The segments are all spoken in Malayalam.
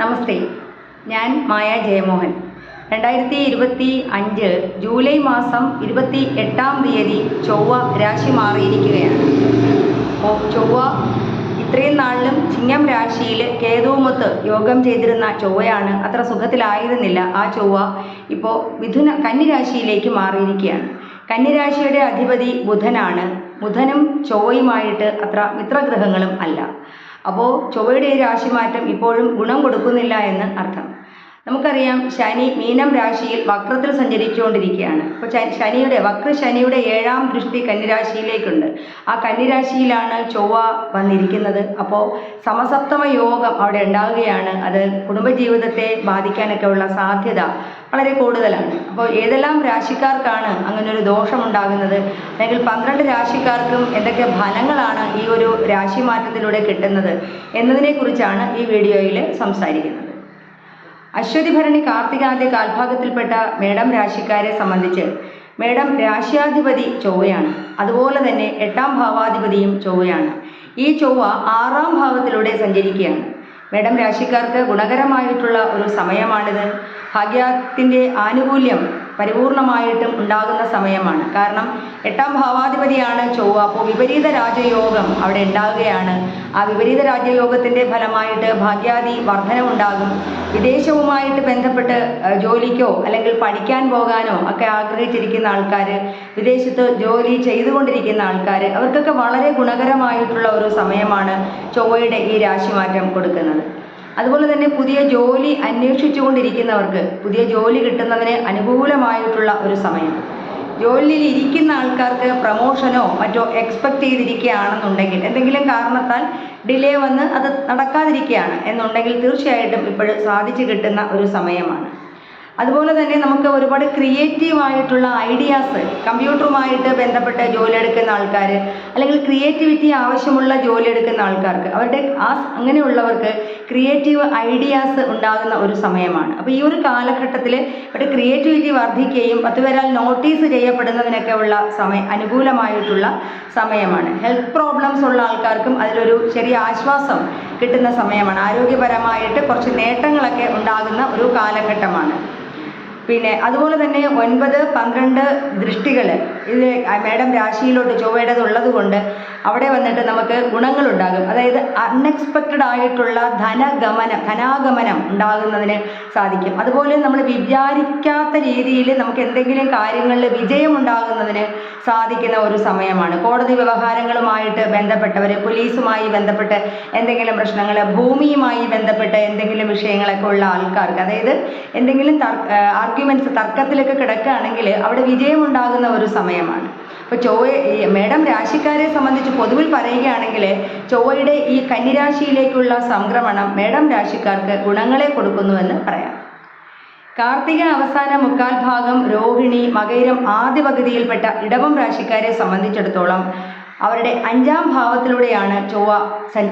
നമസ്തേ ഞാൻ മായ ജയമോഹൻ. രണ്ടായിരത്തി ഇരുപത്തി അഞ്ച് ജൂലൈ മാസം ഇരുപത്തി എട്ടാം തീയതി ചൊവ്വ രാശി മാറിയിരിക്കുകയാണ്. അപ്പോൾ ചൊവ്വ ഇത്രയും നാളിലും ചിങ്ങം രാശിയിൽ കേതുവുമൊത്ത് യോഗം ചെയ്തിരുന്ന ചൊവ്വയാണ്. അത്ര സുഖത്തിലായിരുന്നില്ല ആ ചൊവ്വ ഇപ്പോൾ മിഥുന കന്നിരാശിയിലേക്ക് മാറിയിരിക്കുകയാണ്. കന്നിരാശിയുടെ അധിപതി ബുധനാണ്. ബുധനും ചൊവ്വയുമായിട്ട് അത്ര മിത്രഗ്രഹങ്ങളും അല്ല. അപ്പോൾ ചൊവ്വയുടെ ഈ രാശിമാറ്റം ഇപ്പോഴും ഗുണം കൊടുക്കുന്നില്ല എന്ന് അർത്ഥം. നമുക്കറിയാം ശനി മീനം രാശിയിൽ വക്രത്തിൽ സഞ്ചരിച്ചുകൊണ്ടിരിക്കുകയാണ്. അപ്പോൾ ശനിയുടെ വക്ര ശനിയുടെ ഏഴാം ദൃഷ്ടി കന്നിരാശിയിലേക്കുണ്ട്. ആ കന്നിരാശിയിലാണ് ചൊവ്വ വന്നിരിക്കുന്നത്. അപ്പോൾ സമസപ്തമ യോഗം അവിടെ ഉണ്ടാവുകയാണ്. അത് കുടുംബജീവിതത്തെ ബാധിക്കാനൊക്കെ ഉള്ള സാധ്യത വളരെ കൂടുതലാണ്. അപ്പോൾ ഏതെല്ലാം രാശിക്കാർക്കാണ് അങ്ങനെ ഒരു ദോഷമുണ്ടാകുന്നത്? അല്ലെങ്കിൽ പന്ത്രണ്ട് രാശിക്കാർക്കും എന്തൊക്കെ ഫലങ്ങളാണ് ഈ ഒരു രാശി മാറ്റത്തിലൂടെ കിട്ടുന്നത്? എന്നതിനെക്കുറിച്ചാണ് ഈ വീഡിയോയിൽ സംസാരിക്കുന്നത്. അശ്വതി ഭരണി കാർത്തികാന്റെ കാൽഭാഗത്തിൽപ്പെട്ട മേടം രാശിക്കാരെ സംബന്ധിച്ച് മേടം രാശ്യാധിപതി ചൊവ്വയാണ്. അതുപോലെ തന്നെ എട്ടാം ഭാവാധിപതിയും ചൊവ്വയാണ്. ഈ ചൊവ്വ ആറാം ഭാവത്തിലൂടെ സഞ്ചരിക്കുകയാണ്. മേടം രാശിക്കാർക്ക് ഗുണകരമായിട്ടുള്ള ഒരു സമയമാണിത്. ഭാഗ്യത്തിന്റെ ആനുകൂല്യം പരിപൂർണമായിട്ടും ഉണ്ടാകുന്ന സമയമാണ്. കാരണം എട്ടാം ഭാവാധിപതിയാണ് ചൊവ്വ. അപ്പോൾ വിപരീത രാജയോഗം അവിടെ ഉണ്ടാകുകയാണ്. ആ വിപരീത രാജയോഗത്തിന്റെ ഫലമായിട്ട് ഭാഗ്യാദി വർധനമുണ്ടാകും വിദേശവുമായിട്ട് ബന്ധപ്പെട്ട് ജോലിക്കോ അല്ലെങ്കിൽ പഠിക്കാൻ പോകാനോ ഒക്കെ ആഗ്രഹിച്ചിരിക്കുന്ന ആൾക്കാർ വിദേശത്ത് ജോലി ചെയ്തുകൊണ്ടിരിക്കുന്ന ആൾക്കാർ അവർക്കൊക്കെ വളരെ ഗുണകരമായിട്ടുള്ള ഒരു സമയമാണ് ചൊവ്വയുടെ ഈ രാശിമാറ്റം കൊടുക്കുന്നത്. അതുപോലെ തന്നെ പുതിയ ജോലി അന്വേഷിച്ചുകൊണ്ടിരിക്കുന്നവർക്ക് പുതിയ ജോലി കിട്ടുന്നതിന് അനുകൂലമായിട്ടുള്ള ഒരു സമയം. ജോലിയിൽ ഇരിക്കുന്ന ആൾക്കാർക്ക് പ്രമോഷനോ മറ്റോ എക്സ്പെക്റ്റ് ചെയ്തിരിക്കുകയാണെന്നുണ്ടെങ്കിൽ എന്തെങ്കിലും കാരണത്താൽ ഡിലേ വന്ന് അത് നടക്കാതിരിക്കുകയാണ് എന്നുണ്ടെങ്കിൽ തീർച്ചയായിട്ടും ഇപ്പോൾ സാധിച്ചു കിട്ടുന്ന ഒരു സമയമാണ്. അതുപോലെ തന്നെ നമുക്ക് ഒരുപാട് ക്രിയേറ്റീവ് ആയിട്ടുള്ള ഐഡിയാസ് കമ്പ്യൂട്ടറുമായിട്ട് ബന്ധപ്പെട്ട് ജോലി എടുക്കുന്ന ആൾക്കാർ അല്ലെങ്കിൽ ക്രിയേറ്റിവിറ്റി ആവശ്യമുള്ള ജോലി എടുക്കുന്ന ആൾക്കാർക്ക് അവരുടെ ആ അങ്ങനെയുള്ളവർക്ക് ക്രിയേറ്റീവ് ഐഡിയാസ് ഉണ്ടാകുന്ന ഒരു സമയമാണ്. അപ്പോൾ ഈ ഒരു കാലഘട്ടത്തിൽ ഇവിടെ ക്രിയേറ്റിവിറ്റി വർദ്ധിക്കുകയും പത്ത് പേരാൽ നോട്ടീസ് ചെയ്യപ്പെടുന്നതിനൊക്കെ ഉള്ള സമയം അനുകൂലമായിട്ടുള്ള സമയമാണ്. ഹെൽത്ത് പ്രോബ്ലംസ് ഉള്ള ആൾക്കാർക്കും അതിലൊരു ചെറിയ ആശ്വാസം കിട്ടുന്ന സമയമാണ്. ആരോഗ്യപരമായിട്ട് കുറച്ച് നേട്ടങ്ങളൊക്കെ ഉണ്ടാകുന്ന ഒരു കാലഘട്ടമാണ്. പിന്നെ അതുപോലെ തന്നെ ഒൻപത് പന്ത്രണ്ട് ദൃഷ്ടികൾ ഇത് മേഡം രാശിയിലോട്ട് ചൊവ്വയുടേത് ഉള്ളത് കൊണ്ട് അവിടെ വന്നിട്ട് നമുക്ക് ഗുണങ്ങളുണ്ടാകും. അതായത് അൺഎക്സ്പെക്റ്റഡ് ആയിട്ടുള്ള ധനഗമനം ധനാഗമനം ഉണ്ടാകുന്നതിന് സാധിക്കും. അതുപോലെ നമ്മൾ വിചാരിക്കാത്ത രീതിയിൽ നമുക്ക് എന്തെങ്കിലും കാര്യങ്ങളിൽ വിജയം ഉണ്ടാകുന്നതിന് സാധിക്കുന്ന ഒരു സമയമാണ്. കോടതി വ്യവഹാരങ്ങളുമായിട്ട് ബന്ധപ്പെട്ടവർ പോലീസുമായി ബന്ധപ്പെട്ട് എന്തെങ്കിലും പ്രശ്നങ്ങൾ ഭൂമിയുമായി ബന്ധപ്പെട്ട് എന്തെങ്കിലും വിഷയങ്ങളൊക്കെ ഉള്ള ആൾക്കാർക്ക് അതായത് എന്തെങ്കിലും ആർഗ്യുമെന്റ്സ് തർക്കത്തിലൊക്കെ കിടക്കുകയാണെങ്കിൽ അവിടെ വിജയമുണ്ടാകുന്ന ഒരു സമയമാണ്. അപ്പോൾ ചൊവ്വ മേഡം രാശിക്കാരെ സംബന്ധിച്ച് പൊതുവിൽ പറയുകയാണെങ്കിൽ ചൊവ്വയുടെ ഈ കന്നിരാശിയിലേക്കുള്ള സംക്രമണം മേഡം രാശിക്കാർക്ക് ഗുണങ്ങളെ കൊടുക്കുന്നുവെന്ന് പറയാം. കാർത്തിക അവസാന മുക്കാൽ ഭാഗം രോഹിണി മകൈരം ആദ്യ പകുതിയിൽപ്പെട്ട ഇടവം രാശിക്കാരെ സംബന്ധിച്ചിടത്തോളം അവരുടെ അഞ്ചാം ഭാവത്തിലൂടെയാണ് ചൊവ്വ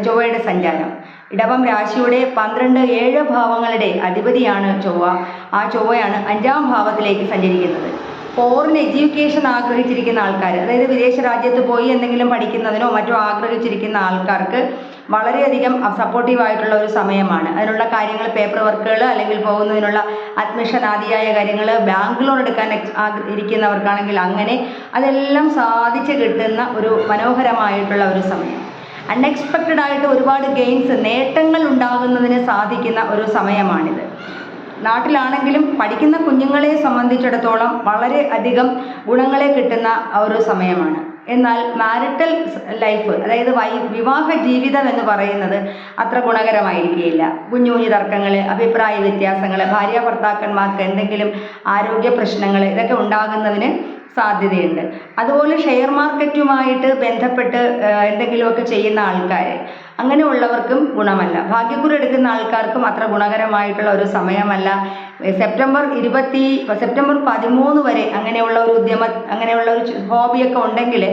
ചൊവ്വയുടെ സഞ്ചാരം. ഇടവം രാശിയുടെ പന്ത്രണ്ട് ഏഴ് ഭാവങ്ങളുടെ അധിപതിയാണ് ചൊവ്വ. ആ ചൊവ്വയാണ് അഞ്ചാം ഭാവത്തിലേക്ക് സഞ്ചരിക്കുന്നത്. ഫോറിൻ എഡ്യൂക്കേഷൻ ആഗ്രഹിച്ചിരിക്കുന്ന ആൾക്കാർ അതായത് വിദേശ രാജ്യത്ത് പോയി എന്തെങ്കിലും പഠിക്കുന്നതിനോ മറ്റോ ആഗ്രഹിച്ചിരിക്കുന്ന ആൾക്കാർക്ക് വളരെയധികം സപ്പോർട്ടീവ് ആയിട്ടുള്ള ഒരു സമയമാണ്. അതിനുള്ള കാര്യങ്ങൾ പേപ്പർ വർക്കുകൾ അല്ലെങ്കിൽ പോകുന്നതിനുള്ള അഡ്മിഷൻ ആദിയായ കാര്യങ്ങൾ ബാങ്ക് ലോൺ എടുക്കാൻ ഇരിക്കുന്നവർക്കാണെങ്കിൽ അങ്ങനെ അതെല്ലാം സാധിച്ചു കിട്ടുന്ന ഒരു മനോഹരമായിട്ടുള്ള ഒരു സമയം. അൺഎക്സ്പെക്റ്റഡ് ആയിട്ട് ഒരുപാട് ഗെയിംസ് നേട്ടങ്ങൾ ഉണ്ടാകുന്നതിന് സാധിക്കുന്ന ഒരു സമയമാണിത്. നാട്ടിലാണെങ്കിലും പഠിക്കുന്ന കുഞ്ഞുങ്ങളെ സംബന്ധിച്ചിടത്തോളം വളരെ അധികം ഗുണങ്ങളെ കിട്ടുന്ന ഒരു സമയമാണ്. എന്നാൽ മാരിറ്റൽ ലൈഫ് അതായത് വൈ വിവാഹ ജീവിതം എന്ന് പറയുന്നത് അത്ര ഗുണകരമായിരിക്കുകയില്ല കുഞ്ഞു കുഞ്ഞു തർക്കങ്ങൾ അഭിപ്രായ വ്യത്യാസങ്ങൾ ഭാര്യ ഭർത്താക്കന്മാർക്ക് എന്തെങ്കിലും ആരോഗ്യ പ്രശ്നങ്ങൾ ഇതൊക്കെ ഉണ്ടാകുന്നതിന് സാധ്യതയുണ്ട്. അതുപോലെ ഷെയർ മാർക്കറ്റുമായിട്ട് ബന്ധപ്പെട്ട് എന്തെങ്കിലുമൊക്കെ ചെയ്യുന്ന ആൾക്കാർ അങ്ങനെയുള്ളവർക്കും ഗുണമല്ല. ഭാഗ്യക്കുറി എടുക്കുന്ന ആൾക്കാർക്കും അത്ര ഗുണകരമായിട്ടുള്ള ഒരു സമയമല്ല. സെപ്റ്റംബർ ഇരുപത്തി സെപ്റ്റംബർ പതിമൂന്ന് വരെ അങ്ങനെയുള്ള ഒരു ഉദ്യമ അങ്ങനെയുള്ള ഒരു ഹോബിയൊക്കെ ഉണ്ടെങ്കിൽ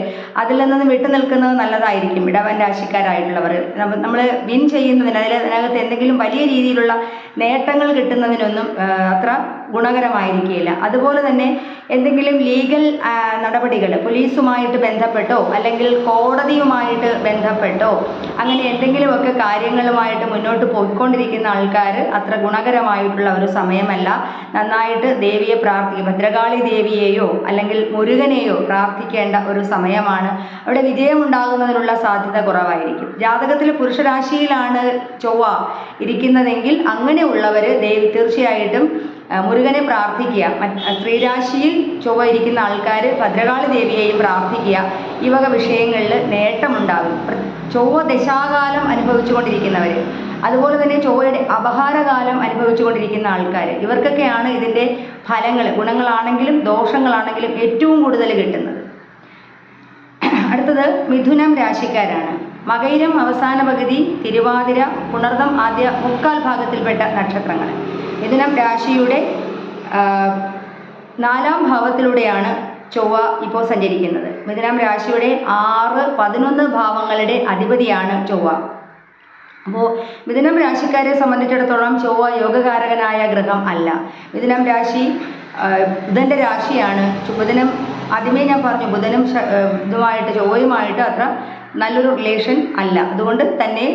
അതിൽ നിന്ന് വിട്ടു നിൽക്കുന്നത് നല്ലതായിരിക്കും. ഇടവൻ രാശിക്കാരായിട്ടുള്ളവർ. നമ്മൾ വിൻ ചെയ്യുന്നതിന് അതിൽ അതിനകത്ത് എന്തെങ്കിലും വലിയ രീതിയിലുള്ള നേട്ടങ്ങൾ കിട്ടുന്നതിനൊന്നും അത്ര ഗുണകരമായിരിക്കുകയില്ല. അതുപോലെ തന്നെ എന്തെങ്കിലും ലീഗൽ നടപടികൾ പോലീസുമായിട്ട് ബന്ധപ്പെട്ടോ അല്ലെങ്കിൽ കോടതിയുമായിട്ട് ബന്ധപ്പെട്ടോ അങ്ങനെ എന്തെങ്കിലുമൊക്കെ കാര്യങ്ങളുമായിട്ട് മുന്നോട്ട് പോയിക്കൊണ്ടിരിക്കുന്ന ആൾക്കാർ അത്ര ഗുണകരമായിട്ടുള്ള ഒരു സമയമല്ല. നന്നായിട്ട് ദേവിയെ പ്രാർത്ഥിക്കുക ഭദ്രകാളി ദേവിയെയോ അല്ലെങ്കിൽ മുരുകനെയോ പ്രാർത്ഥിക്കേണ്ട ഒരു സമയമാണ്. അവിടെ വിജയമുണ്ടാകുന്നതിനുള്ള സാധ്യത കുറവായിരിക്കും. ജാതകത്തിൽ പുരുഷരാശിയിലാണ് ചൊവ്വ ഇരിക്കുന്നതെങ്കിൽ അങ്ങനെയുള്ളവർ ദേവി തീർച്ചയായിട്ടും മുരുകനെ പ്രാർത്ഥിക്കുക. സ്ത്രീരാശിയിൽ ചൊവ്വ ഇരിക്കുന്ന ആൾക്കാർ ഭദ്രകാളി ദേവിയെയും പ്രാർത്ഥിക്കുക. ഈ വക വിഷയങ്ങളിൽ നേട്ടമുണ്ടാകും. ചൊവ്വ ദശാകാലം അനുഭവിച്ചുകൊണ്ടിരിക്കുന്നവർ അതുപോലെ തന്നെ ചൊവ്വയുടെ അപഹാരകാലം അനുഭവിച്ചുകൊണ്ടിരിക്കുന്ന ആൾക്കാർ ഇവർക്കൊക്കെയാണ് ഇതിന്റെ ഫലങ്ങൾ ഗുണങ്ങളാണെങ്കിലും ദോഷങ്ങളാണെങ്കിലും ഏറ്റവും കൂടുതൽ കിട്ടുന്നത്. അടുത്തത് മിഥുനം രാശിക്കാരാണ്. മകയിരം അവസാന പകുതി തിരുവാതിര പുണർദം ആദ്യ മുക്കാൽ ഭാഗത്തിൽപ്പെട്ട നക്ഷത്രങ്ങൾ മിഥുനം രാശിയുടെ നാലാം ഭാവത്തിലൂടെയാണ് ചൊവ്വ ഇപ്പോൾ സഞ്ചരിക്കുന്നത്. മിഥുനം രാശിയുടെ ആറ് പതിനൊന്ന് ഭാവങ്ങളുടെ അധിപതിയാണ് ചൊവ്വ. അപ്പോൾ മിഥുനം രാശിക്കാരെ സംബന്ധിച്ചിടത്തോളം ചൊവ്വ യോഗകാരകനായ ഗ്രഹം അല്ല. മിഥുനം രാശി ബുധന്റെ രാശിയാണ്. ബുധനും ആദ്യമേ ഞാൻ പറഞ്ഞു ബുധനും ഇതുമായിട്ട് ചൊവ്വയുമായിട്ട് അത്ര നല്ലൊരു റിലേഷൻ അല്ല. അതുകൊണ്ട് തന്നെ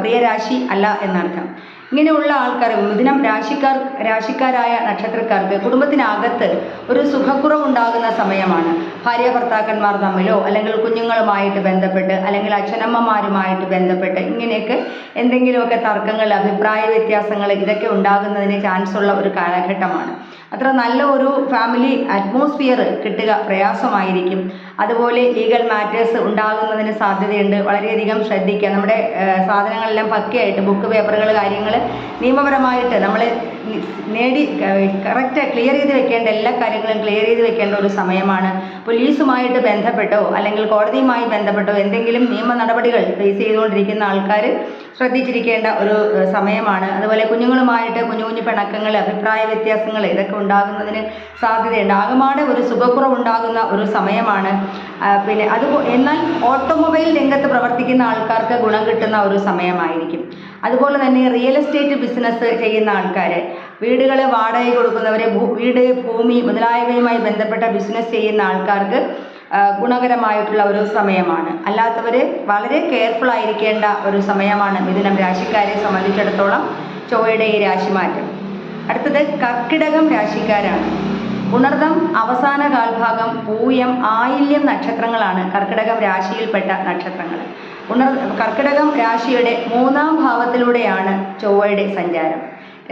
പ്രിയരാശി അല്ല എന്നർത്ഥം. ഇങ്ങനെയുള്ള ആൾക്കാർ മിഥുനം രാശിക്കാർ രാശിക്കാരായ നക്ഷത്രക്കാർക്ക് കുടുംബത്തിനകത്ത് ഒരു സുഖക്കുറവുണ്ടാകുന്ന സമയമാണ്. ഭാര്യ ഭർത്താക്കന്മാർ തമ്മിലോ അല്ലെങ്കിൽ കുഞ്ഞുങ്ങളുമായിട്ട് ബന്ധപ്പെട്ട് അല്ലെങ്കിൽ അച്ഛനമ്മമാരുമായിട്ട് ബന്ധപ്പെട്ട് ഇങ്ങനെയൊക്കെ എന്തെങ്കിലുമൊക്കെ തർക്കങ്ങൾ അഭിപ്രായ വ്യത്യാസങ്ങൾ ഇതൊക്കെ ഉണ്ടാകുന്നതിന് ചാൻസ് ഉള്ള ഒരു കാലഘട്ടമാണ്. അത്ര നല്ല ഒരു ഫാമിലി അറ്റ്മോസ്ഫിയർ കിട്ടുക പ്രയാസമായിരിക്കും. അതുപോലെ ലീഗൽ മാറ്റേഴ്സ് ഉണ്ടാകുന്നതിന് സാധ്യതയുണ്ട്. വളരെയധികം ശ്രദ്ധിക്കുക. നമ്മുടെ സാധനങ്ങളെല്ലാം പക്കയായിട്ട് ബുക്ക് പേപ്പറുകൾ കാര്യങ്ങൾ നിയമപരമായിട്ട് നമ്മൾ നേടി കറക്റ്റ് ക്ലിയർ ചെയ്ത് വെക്കേണ്ട എല്ലാ കാര്യങ്ങളും ക്ലിയർ ചെയ്ത് വെക്കേണ്ട ഒരു സമയമാണ്. പോലീസുമായിട്ട് ബന്ധപ്പെട്ടോ അല്ലെങ്കിൽ കോടതിയുമായി ബന്ധപ്പെട്ടോ എന്തെങ്കിലും നിയമ നടപടികൾ ഫേസ് ചെയ്തുകൊണ്ടിരിക്കുന്ന ആൾക്കാർ ശ്രദ്ധിച്ചിരിക്കേണ്ട ഒരു സമയമാണ്. അതുപോലെ കുഞ്ഞുങ്ങളുമായിട്ട് കുഞ്ഞു കുഞ്ഞു പിണക്കങ്ങൾ അഭിപ്രായ വ്യത്യാസങ്ങൾ ഇതൊക്കെ ഉണ്ടാകുന്നതിന് സാധ്യതയുണ്ട്. ആകമാടെ ഒരു സുഖക്കുറവുണ്ടാകുന്ന ഒരു സമയമാണ്. പിന്നെ അത് എന്നാൽ ഓട്ടോമൊബൈൽ രംഗത്ത് പ്രവർത്തിക്കുന്ന ആൾക്കാർക്ക് ഗുണം കിട്ടുന്ന ഒരു സമയമായിരിക്കും. അതുപോലെ തന്നെ റിയൽ എസ്റ്റേറ്റ് ബിസിനസ് ചെയ്യുന്ന ആൾക്കാർ വീടുകൾ വാടക കൊടുക്കുന്നവരെ വീട് ഭൂമി മുതലായവയുമായി ബന്ധപ്പെട്ട ബിസിനസ് ചെയ്യുന്ന ആൾക്കാർക്ക് ഗുണകരമായിട്ടുള്ള ഒരു സമയമാണ്. അല്ലാത്തവർ വളരെ കെയർഫുൾ ആയിരിക്കേണ്ട ഒരു സമയമാണ് മിഥുനം രാശിക്കാരെ സംബന്ധിച്ചിടത്തോളം ചൊവ്വയുടെ ഈ രാശിമാറ്റം. അടുത്തത് കർക്കിടകം രാശിക്കാരാണ്. ഉണർദം അവസാന കാൽഭാഗം പൂയം ആയില്യം നക്ഷത്രങ്ങളാണ് കർക്കിടകം രാശിയിൽപ്പെട്ട നക്ഷത്രങ്ങൾ ഉണർ കർക്കിടകം രാശിയുടെ മൂന്നാം ഭാവത്തിലൂടെയാണ് ചൊവ്വയുടെ സഞ്ചാരം.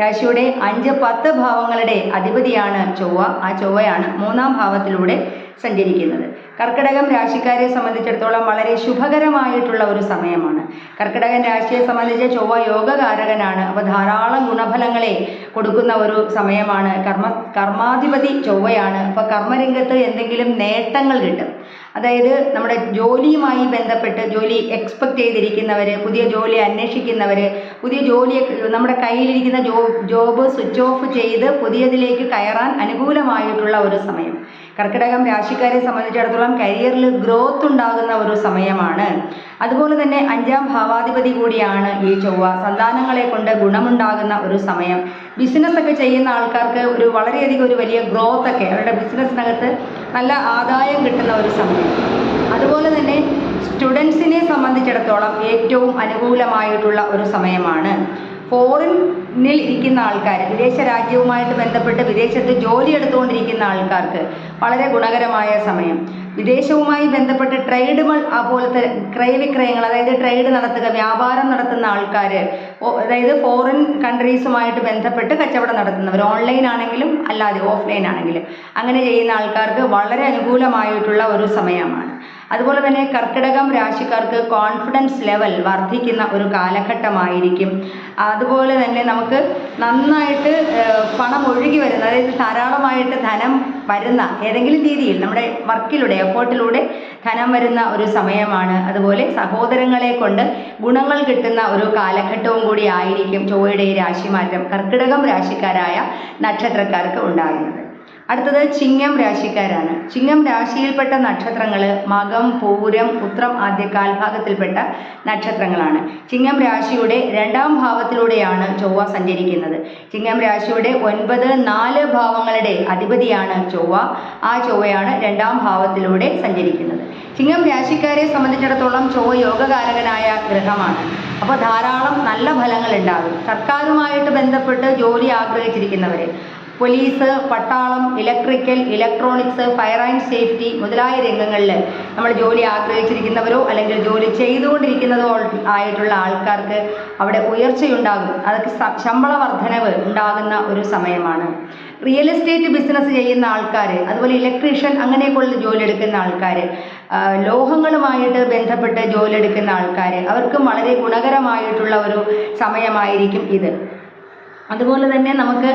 രാശിയുടെ അഞ്ച് പത്ത് ഭാവങ്ങളുടെ അധിപതിയാണ് ചൊവ്വ. ആ ചൊവ്വയാണ് മൂന്നാം ഭാവത്തിലൂടെ സഞ്ചരിക്കുന്നത്. കർക്കിടകം രാശിക്കാരെ സംബന്ധിച്ചിടത്തോളം വളരെ ശുഭകരമായിട്ടുള്ള ഒരു സമയമാണ്. കർക്കിടകൻ രാശിയെ സംബന്ധിച്ച് ചൊവ്വ യോഗകാരകനാണ്. അപ്പോൾ ധാരാളം ഗുണഫലങ്ങളെ കൊടുക്കുന്ന ഒരു സമയമാണ്. കർമ്മ കർമാധിപതി ചൊവ്വയാണ്. അപ്പോൾ കർമ്മരംഗത്ത് എന്തെങ്കിലും നേട്ടങ്ങൾ കിട്ടും. അതായത് നമ്മുടെ ജോലിയുമായി ബന്ധപ്പെട്ട് ജോലി എക്സ്പെക്റ്റ് ചെയ്തിരിക്കുന്നവർ പുതിയ ജോലി അന്വേഷിക്കുന്നവർ പുതിയ ജോലി നമ്മുടെ കയ്യിലിരിക്കുന്ന ജോ ജോബ് സ്വിച്ച് ഓഫ് ചെയ്ത് പുതിയതിലേക്ക് കയറാൻ അനുകൂലമായിട്ടുള്ള ഒരു സമയം. കർക്കിടകം രാശിക്കാരെ സംബന്ധിച്ചിടത്തോളം കരിയറിൽ ഗ്രോത്ത് ഉണ്ടാകുന്ന ഒരു സമയമാണ്. അതുപോലെ തന്നെ അഞ്ചാം ഭാവാധിപതി കൂടിയാണ് ഈ ചൊവ്വ. സന്താനങ്ങളെ കൊണ്ട് ഗുണമുണ്ടാകുന്ന ഒരു സമയം. ബിസിനസ് ഒക്കെ ചെയ്യുന്ന ആൾക്കാർക്ക് ഒരു വളരെയധികം ഒരു വലിയ ഗ്രോത്ത് ഒക്കെ അവരുടെ ബിസിനസ്സിനകത്ത് നല്ല ആദായം കിട്ടുന്ന ഒരു സമയം. അതുപോലെ തന്നെ സ്റ്റുഡൻസിനെ സംബന്ധിച്ചിടത്തോളം ഏറ്റവും അനുകൂലമായിട്ടുള്ള ഒരു സമയമാണ്. ഫോറിനിൽ ഇരിക്കുന്ന ആൾക്കാർ വിദേശ രാജ്യവുമായിട്ട് ബന്ധപ്പെട്ട് വിദേശത്ത് ജോലി എടുത്തുകൊണ്ടിരിക്കുന്ന ആൾക്കാർക്ക് വളരെ ഗുണകരമായ സമയം. വിദേശവുമായി ബന്ധപ്പെട്ട് ട്രേഡുകൾ അതുപോലത്തെ ക്രയവിക്രയങ്ങൾ അതായത് ട്രേഡ് നടത്തുക വ്യാപാരം നടത്തുന്ന ആൾക്കാർ അതായത് ഫോറിൻ കൺട്രീസുമായിട്ട് ബന്ധപ്പെട്ട് കച്ചവടം നടത്തുന്നവർ ഓൺലൈൻ ആണെങ്കിലും അല്ലാതെ ഓഫ്ലൈൻ ആണെങ്കിലും. അങ്ങനെ ചെയ്യുന്ന ആൾക്കാർക്ക് വളരെ അനുകൂലമായിട്ടുള്ള ഒരു സമയമാണ്. അതുപോലെ തന്നെ കർക്കിടകം രാശിക്കാർക്ക് കോൺഫിഡൻസ് ലെവൽ വർദ്ധിക്കുന്ന ഒരു കാലഘട്ടമായിരിക്കും. അതുപോലെ തന്നെ നമുക്ക് നന്നായിട്ട് പണം ഒഴുകി വരുന്ന അതായത് ധാരാളമായിട്ട് ധനം വരുന്ന ഏതെങ്കിലും രീതിയിൽ നമ്മുടെ വർക്കിലൂടെ എഫേർട്ടിലൂടെ ധനം വരുന്ന ഒരു സമയമാണ്. അതുപോലെ സഹോദരങ്ങളെ കൊണ്ട് ഗുണങ്ങൾ കിട്ടുന്ന ഒരു കാലഘട്ടവും കൂടി ആയിരിക്കും ചൊവ്വയുടെ രാശിമാറ്റം കർക്കിടകം രാശിക്കാരായ നക്ഷത്രക്കാർക്ക് ഉണ്ടാകുന്നത്. അടുത്തത് ചിങ്ങം രാശിക്കാരാണ്. ചിങ്ങം രാശിയിൽപ്പെട്ട നക്ഷത്രങ്ങൾ മകം പൂരം ഉത്രം ആദ്യ കാൽഭാഗത്തിൽപ്പെട്ട നക്ഷത്രങ്ങളാണ്. ചിങ്ങം രാശിയുടെ രണ്ടാം ഭാവത്തിലൂടെയാണ് ചൊവ്വ സഞ്ചരിക്കുന്നത്. ചിങ്ങം രാശിയുടെ ഒൻപത് നാല് ഭാവങ്ങളുടെ അധിപതിയാണ് ചൊവ്വ. ആ ചൊവ്വയാണ് രണ്ടാം ഭാവത്തിലൂടെ സഞ്ചരിക്കുന്നത്. ചിങ്ങം രാശിക്കാരെ സംബന്ധിച്ചിടത്തോളം ചൊവ്വ യോഗകാരകനായ ഗ്രഹമാണ്. അപ്പോൾ ധാരാളം നല്ല ഫലങ്ങൾ ഉണ്ടാകും. സർക്കാരുമായിട്ട് ബന്ധപ്പെട്ട് ജോലി ആഗ്രഹിച്ചിരിക്കുന്നവർ പോലീസ് പട്ടാളം electrical electronics fire and safety മുതലായ രംഗങ്ങളിൽ നമ്മൾ ജോലി ആഗ്രഹിച്ചിരിക്കുന്നവരോ അല്ലെങ്കിൽ ജോലി ചെയ്തുകൊണ്ടിരിക്കുന്നതോ ആയിട്ടുള്ള ആൾക്കാർക്ക് അവിടെ ഉയർച്ചയുണ്ടാകും. അതൊക്കെ ശമ്പള വർധനവ് ഉണ്ടാകുന്ന ഒരു സമയമാണ്. റിയൽ എസ്റ്റേറ്റ് ബിസിനസ് ചെയ്യുന്ന ആൾക്കാർ അതുപോലെ ഇലക്ട്രീഷ്യൻ അങ്ങനെയൊക്കെയുള്ള ജോലി എടുക്കുന്ന ആൾക്കാർ ലോഹങ്ങളുമായിട്ട് ബന്ധപ്പെട്ട് ജോലി എടുക്കുന്ന ആൾക്കാർ അവർക്കും വളരെ ഗുണകരമായിട്ടുള്ള ഒരു സമയമായിരിക്കും ഇത്. അതുപോലെ തന്നെ നമുക്ക്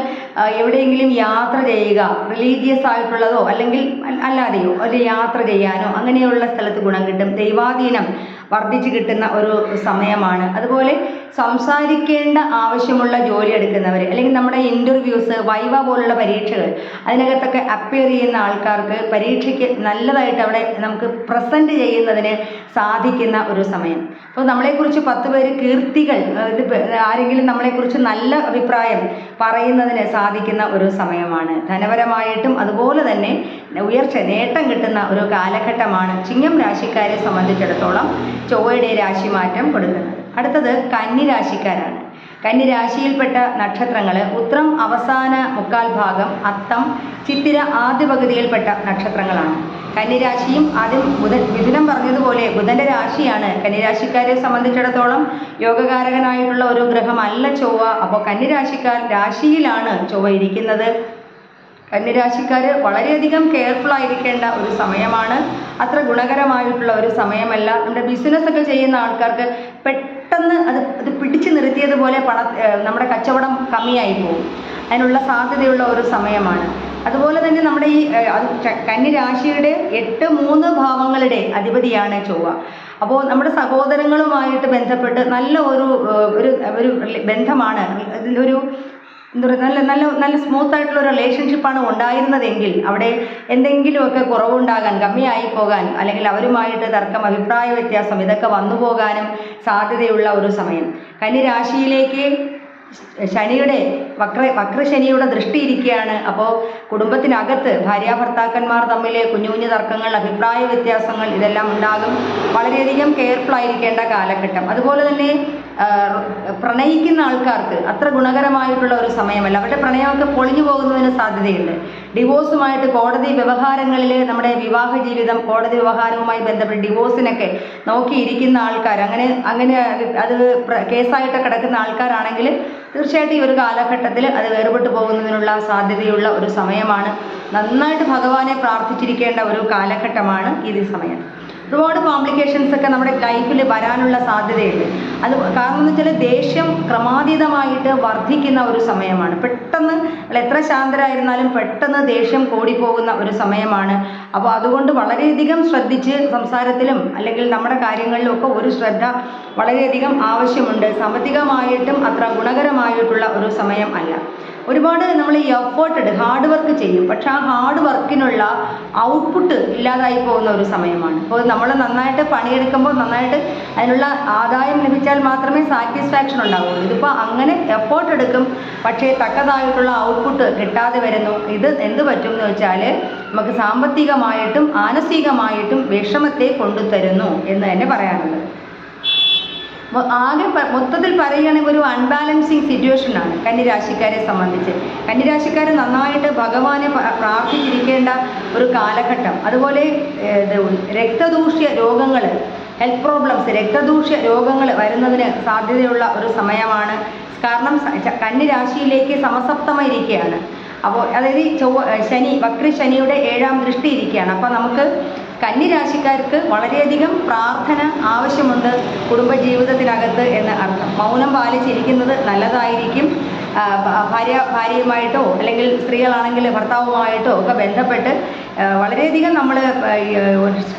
എവിടെയെങ്കിലും യാത്ര ചെയ്യുക റിലീജിയസ് ആയിട്ടുള്ളതോ അല്ലെങ്കിൽ അല്ലാതെയോ ഒരു യാത്ര ചെയ്യാനോ അങ്ങനെയുള്ള സ്ഥലത്ത് ഗുണം കിട്ടും. ദൈവാധീനം വർദ്ധിച്ചു കിട്ടുന്ന ഒരു സമയമാണ്. അതുപോലെ സംസാരിക്കേണ്ട ആവശ്യമുള്ള ജോലി എടുക്കുന്നവർ അല്ലെങ്കിൽ നമ്മുടെ ഇന്റർവ്യൂസ് വൈവ പോലുള്ള പരീക്ഷകൾ അതിനകത്തൊക്കെ അപ്പിയർ ചെയ്യുന്ന ആൾക്കാർക്ക് പരീക്ഷയ്ക്ക് നല്ലതായിട്ട് അവിടെ നമുക്ക് പ്രസന്റ് ചെയ്യുന്നതിന് സാധിക്കുന്ന ഒരു സമയം. അപ്പോൾ നമ്മളെക്കുറിച്ച് പത്ത് പേര് കീർത്തികൾ ആരെങ്കിലും നമ്മളെക്കുറിച്ച് നല്ല അഭിപ്രായം പറയുന്നതിന് സാധിക്കുന്ന ഒരു സമയമാണ്. ധനപരമായിട്ടും അതുപോലെ തന്നെ ഉയർച്ച നേട്ടം കിട്ടുന്ന ഒരു കാലഘട്ടമാണ് ചിങ്ങം രാശിക്കാരെ സംബന്ധിച്ചിടത്തോളം ചൊവ്വയുടെ രാശിമാറ്റം കൊടുക്കുന്നത്. അടുത്തത് കന്നി രാശിക്കാരാണ്. കന്നി രാശിയിൽപ്പെട്ട നക്ഷത്രങ്ങൾ ഉത്രം അവസാന മുക്കാൽ ഭാഗം അത്തം ചിത്തിര ആദ്യ പകുതിയിൽപ്പെട്ട നക്ഷത്രങ്ങളാണ്. കന്നിരാശിയും ആദ്യം ബുധൻ മിഥുനം പറഞ്ഞതുപോലെ ബുധന്റെ രാശിയാണ്. കന്നിരാശിക്കാരെ സംബന്ധിച്ചിടത്തോളം യോഗകാരകനായിട്ടുള്ള ഒരു ഗ്രഹമല്ല ചൊവ്വ. അപ്പോൾ കന്നിരാശിക്കാർ രാശിയിലാണ് ചൊവ്വ ഇരിക്കുന്നത്. കന്യരാശിക്കാർ വളരെയധികം കെയർഫുൾ ആയിരിക്കേണ്ട ഒരു സമയമാണ്. അത്ര ഗുണകരമായിട്ടുള്ള ഒരു സമയമല്ല. നമ്മുടെ ബിസിനസ് ഒക്കെ ചെയ്യുന്ന ആൾക്കാർക്ക് പെട്ടെന്ന് അത് അത് പിടിച്ചു നിർത്തിയതുപോലെ പണ നമ്മുടെ കച്ചവടം കമ്മിയായി പോകും. അതിനുള്ള സാധ്യതയുള്ള ഒരു സമയമാണ്. അതുപോലെ തന്നെ നമ്മുടെ ഈ കന്നി രാശിയുടെ എട്ട് മൂന്ന് ഭാവങ്ങളുടെ അധിപതിയാണ് ചൊവ്വ. അപ്പോൾ നമ്മുടെ സഹോദരങ്ങളുമായിട്ട് ബന്ധപ്പെട്ട് നല്ല ഒരു ഒരു ബന്ധമാണ്. ഒരു എന്താ പറയുക നല്ല നല്ല നല്ല സ്മൂത്ത് ആയിട്ടുള്ള ഒരു റിലേഷൻഷിപ്പാണ് ഉണ്ടായിരുന്നതെങ്കിൽ അവിടെ എന്തെങ്കിലുമൊക്കെ കുറവുണ്ടാകാൻ കമ്മിയായി പോകാൻ അല്ലെങ്കിൽ അവരുമായിട്ട് തർക്കം അഭിപ്രായ വ്യത്യാസം ഇതൊക്കെ വന്നു പോകാനും സാധ്യതയുള്ള ഒരു സമയം. കന്നിരാശിയിലേക്ക് ശനിയുടെ വക്ര വക്രശനിയുടെ ദൃഷ്ടി ഇരിക്കുകയാണ് അപ്പോൾ കുടുംബത്തിനകത്ത് ഭാര്യാഭർത്താക്കന്മാർ തമ്മിൽ കുഞ്ഞു കുഞ്ഞു തർക്കങ്ങൾ അഭിപ്രായ വ്യത്യാസങ്ങൾ ഇതെല്ലാം ഉണ്ടാകും. വളരെയധികം കെയർഫുൾ ആയിരിക്കേണ്ട കാലഘട്ടം. അതുപോലെ തന്നെ പ്രണയിക്കുന്ന ആൾക്കാർക്ക് അത്ര ഗുണകരമായിട്ടുള്ള ഒരു സമയമല്ല. അവരുടെ പ്രണയമൊക്കെ പൊളിഞ്ഞു പോകുന്നതിന് സാധ്യതയുണ്ട്. ഡിവോഴ്സുമായിട്ട് കോടതി വ്യവഹാരങ്ങളിൽ നമ്മുടെ വിവാഹ ജീവിതം കോടതി വ്യവഹാരവുമായി ബന്ധപ്പെട്ട് ഡിവോഴ്സിനൊക്കെ നോക്കിയിരിക്കുന്ന ആൾക്കാർ അങ്ങനെ അങ്ങനെ അത് കേസായിട്ട് കിടക്കുന്ന ആൾക്കാരാണെങ്കിൽ തീർച്ചയായിട്ടും ഈ ഒരു കാലഘട്ടത്തിൽ അത് വേർപെട്ടു പോകുന്നതിനുള്ള സാധ്യതയുള്ള ഒരു സമയമാണ്. നന്നായിട്ട് ഭഗവാനെ പ്രാർത്ഥിച്ചിരിക്കേണ്ട ഒരു കാലഘട്ടമാണ് ഈ സമയം. ഒരുപാട് കോംപ്ലിക്കേഷൻസ് ഒക്കെ നമ്മുടെ ലൈഫിൽ വരാനുള്ള സാധ്യതയുണ്ട്. അത് കാരണം എന്ന് വെച്ചാൽ ദേഷ്യം ക്രമാതീതമായിട്ട് വർദ്ധിക്കുന്ന ഒരു സമയമാണ്. പെട്ടെന്ന് എത്ര ശാന്തരായിരുന്നാലും പെട്ടെന്ന് ദേഷ്യം കൂടിപ്പോകുന്ന ഒരു സമയമാണ്. അപ്പോൾ അതുകൊണ്ട് വളരെയധികം ശ്രദ്ധിച്ച് സംസാരത്തിലും അല്ലെങ്കിൽ നമ്മുടെ കാര്യങ്ങളിലും ഒക്കെ ഒരു ശ്രദ്ധ വളരെയധികം ആവശ്യമുണ്ട്. സാമ്പത്തികമായിട്ടും അത്ര ഗുണകരമായിട്ടുള്ള ഒരു സമയം അല്ല. ഒരുപാട് നമ്മൾ ഈ എഫേർട്ട് ഹാർഡ് വർക്ക് ചെയ്യും. പക്ഷെ ആ ഹാർഡ് വർക്കിനുള്ള ഔട്ട്പുട്ട് ഇല്ലാതായി പോകുന്ന ഒരു സമയമാണ്. അപ്പോൾ നമ്മൾ നന്നായിട്ട് പണിയെടുക്കുമ്പോൾ നന്നായിട്ട് അതിനുള്ള ആദായം ലഭിച്ചാൽ മാത്രമേ സാറ്റിസ്ഫാക്ഷൻ ഉണ്ടാവുള്ളൂ. ഇതിപ്പോൾ അങ്ങനെ എഫേർട്ട് എടുക്കും പക്ഷേ തക്കതായിട്ടുള്ള ഔട്ട്പുട്ട് കിട്ടാതെ വരുന്നു. ഇത് എന്ത് പറ്റും എന്ന് വെച്ചാൽ നമുക്ക് സാമ്പത്തികമായിട്ടും മാനസികമായിട്ടും വിഷമത്തെ കൊണ്ടുതരുന്നു എന്ന് തന്നെ പറയാനുള്ളത്. ആകെ മൊത്തത്തിൽ പറയുകയാണെങ്കിൽ ഒരു അൺബാലൻസിങ് സിറ്റുവേഷനാണ് കന്നിരാശിക്കാരെ സംബന്ധിച്ച്. കന്നിരാശിക്കാർ നന്നായിട്ട് ഭഗവാനെ പ്രാർത്ഥിച്ചിരിക്കേണ്ട ഒരു കാലഘട്ടം. അതുപോലെ രക്തദൂഷ്യ രോഗങ്ങൾ ഹെൽത്ത് പ്രോബ്ലംസ് രക്തദൂഷ്യ രോഗങ്ങൾ വരുന്നതിന് സാധ്യതയുള്ള ഒരു സമയമാണ്. കാരണം കന്നിരാശിയിലേക്ക് സമസപ്തമായിരിക്കുകയാണ് അപ്പോൾ അതായത് ചൊവ്വ ശനി വക്രി ശനിയുടെ ഏഴാം ദൃഷ്ടി ഇരിക്കുകയാണ്. അപ്പോൾ നമുക്ക് കന്നിരാശിക്കാർക്ക് വളരെയധികം പ്രാർത്ഥന ആവശ്യമുണ്ട് കുടുംബജീവിതത്തിനകത്ത് എന്ന് അർത്ഥം. മൗനം പാലിച്ചിരിക്കുന്നത് നല്ലതായിരിക്കും. ഭാര്യ ഭാര്യയുമായിട്ടോ അല്ലെങ്കിൽ സ്ത്രീകളാണെങ്കിൽ ഭർത്താവുമായിട്ടോ ഒക്കെ ബന്ധപ്പെട്ട് വളരെയധികം നമ്മൾ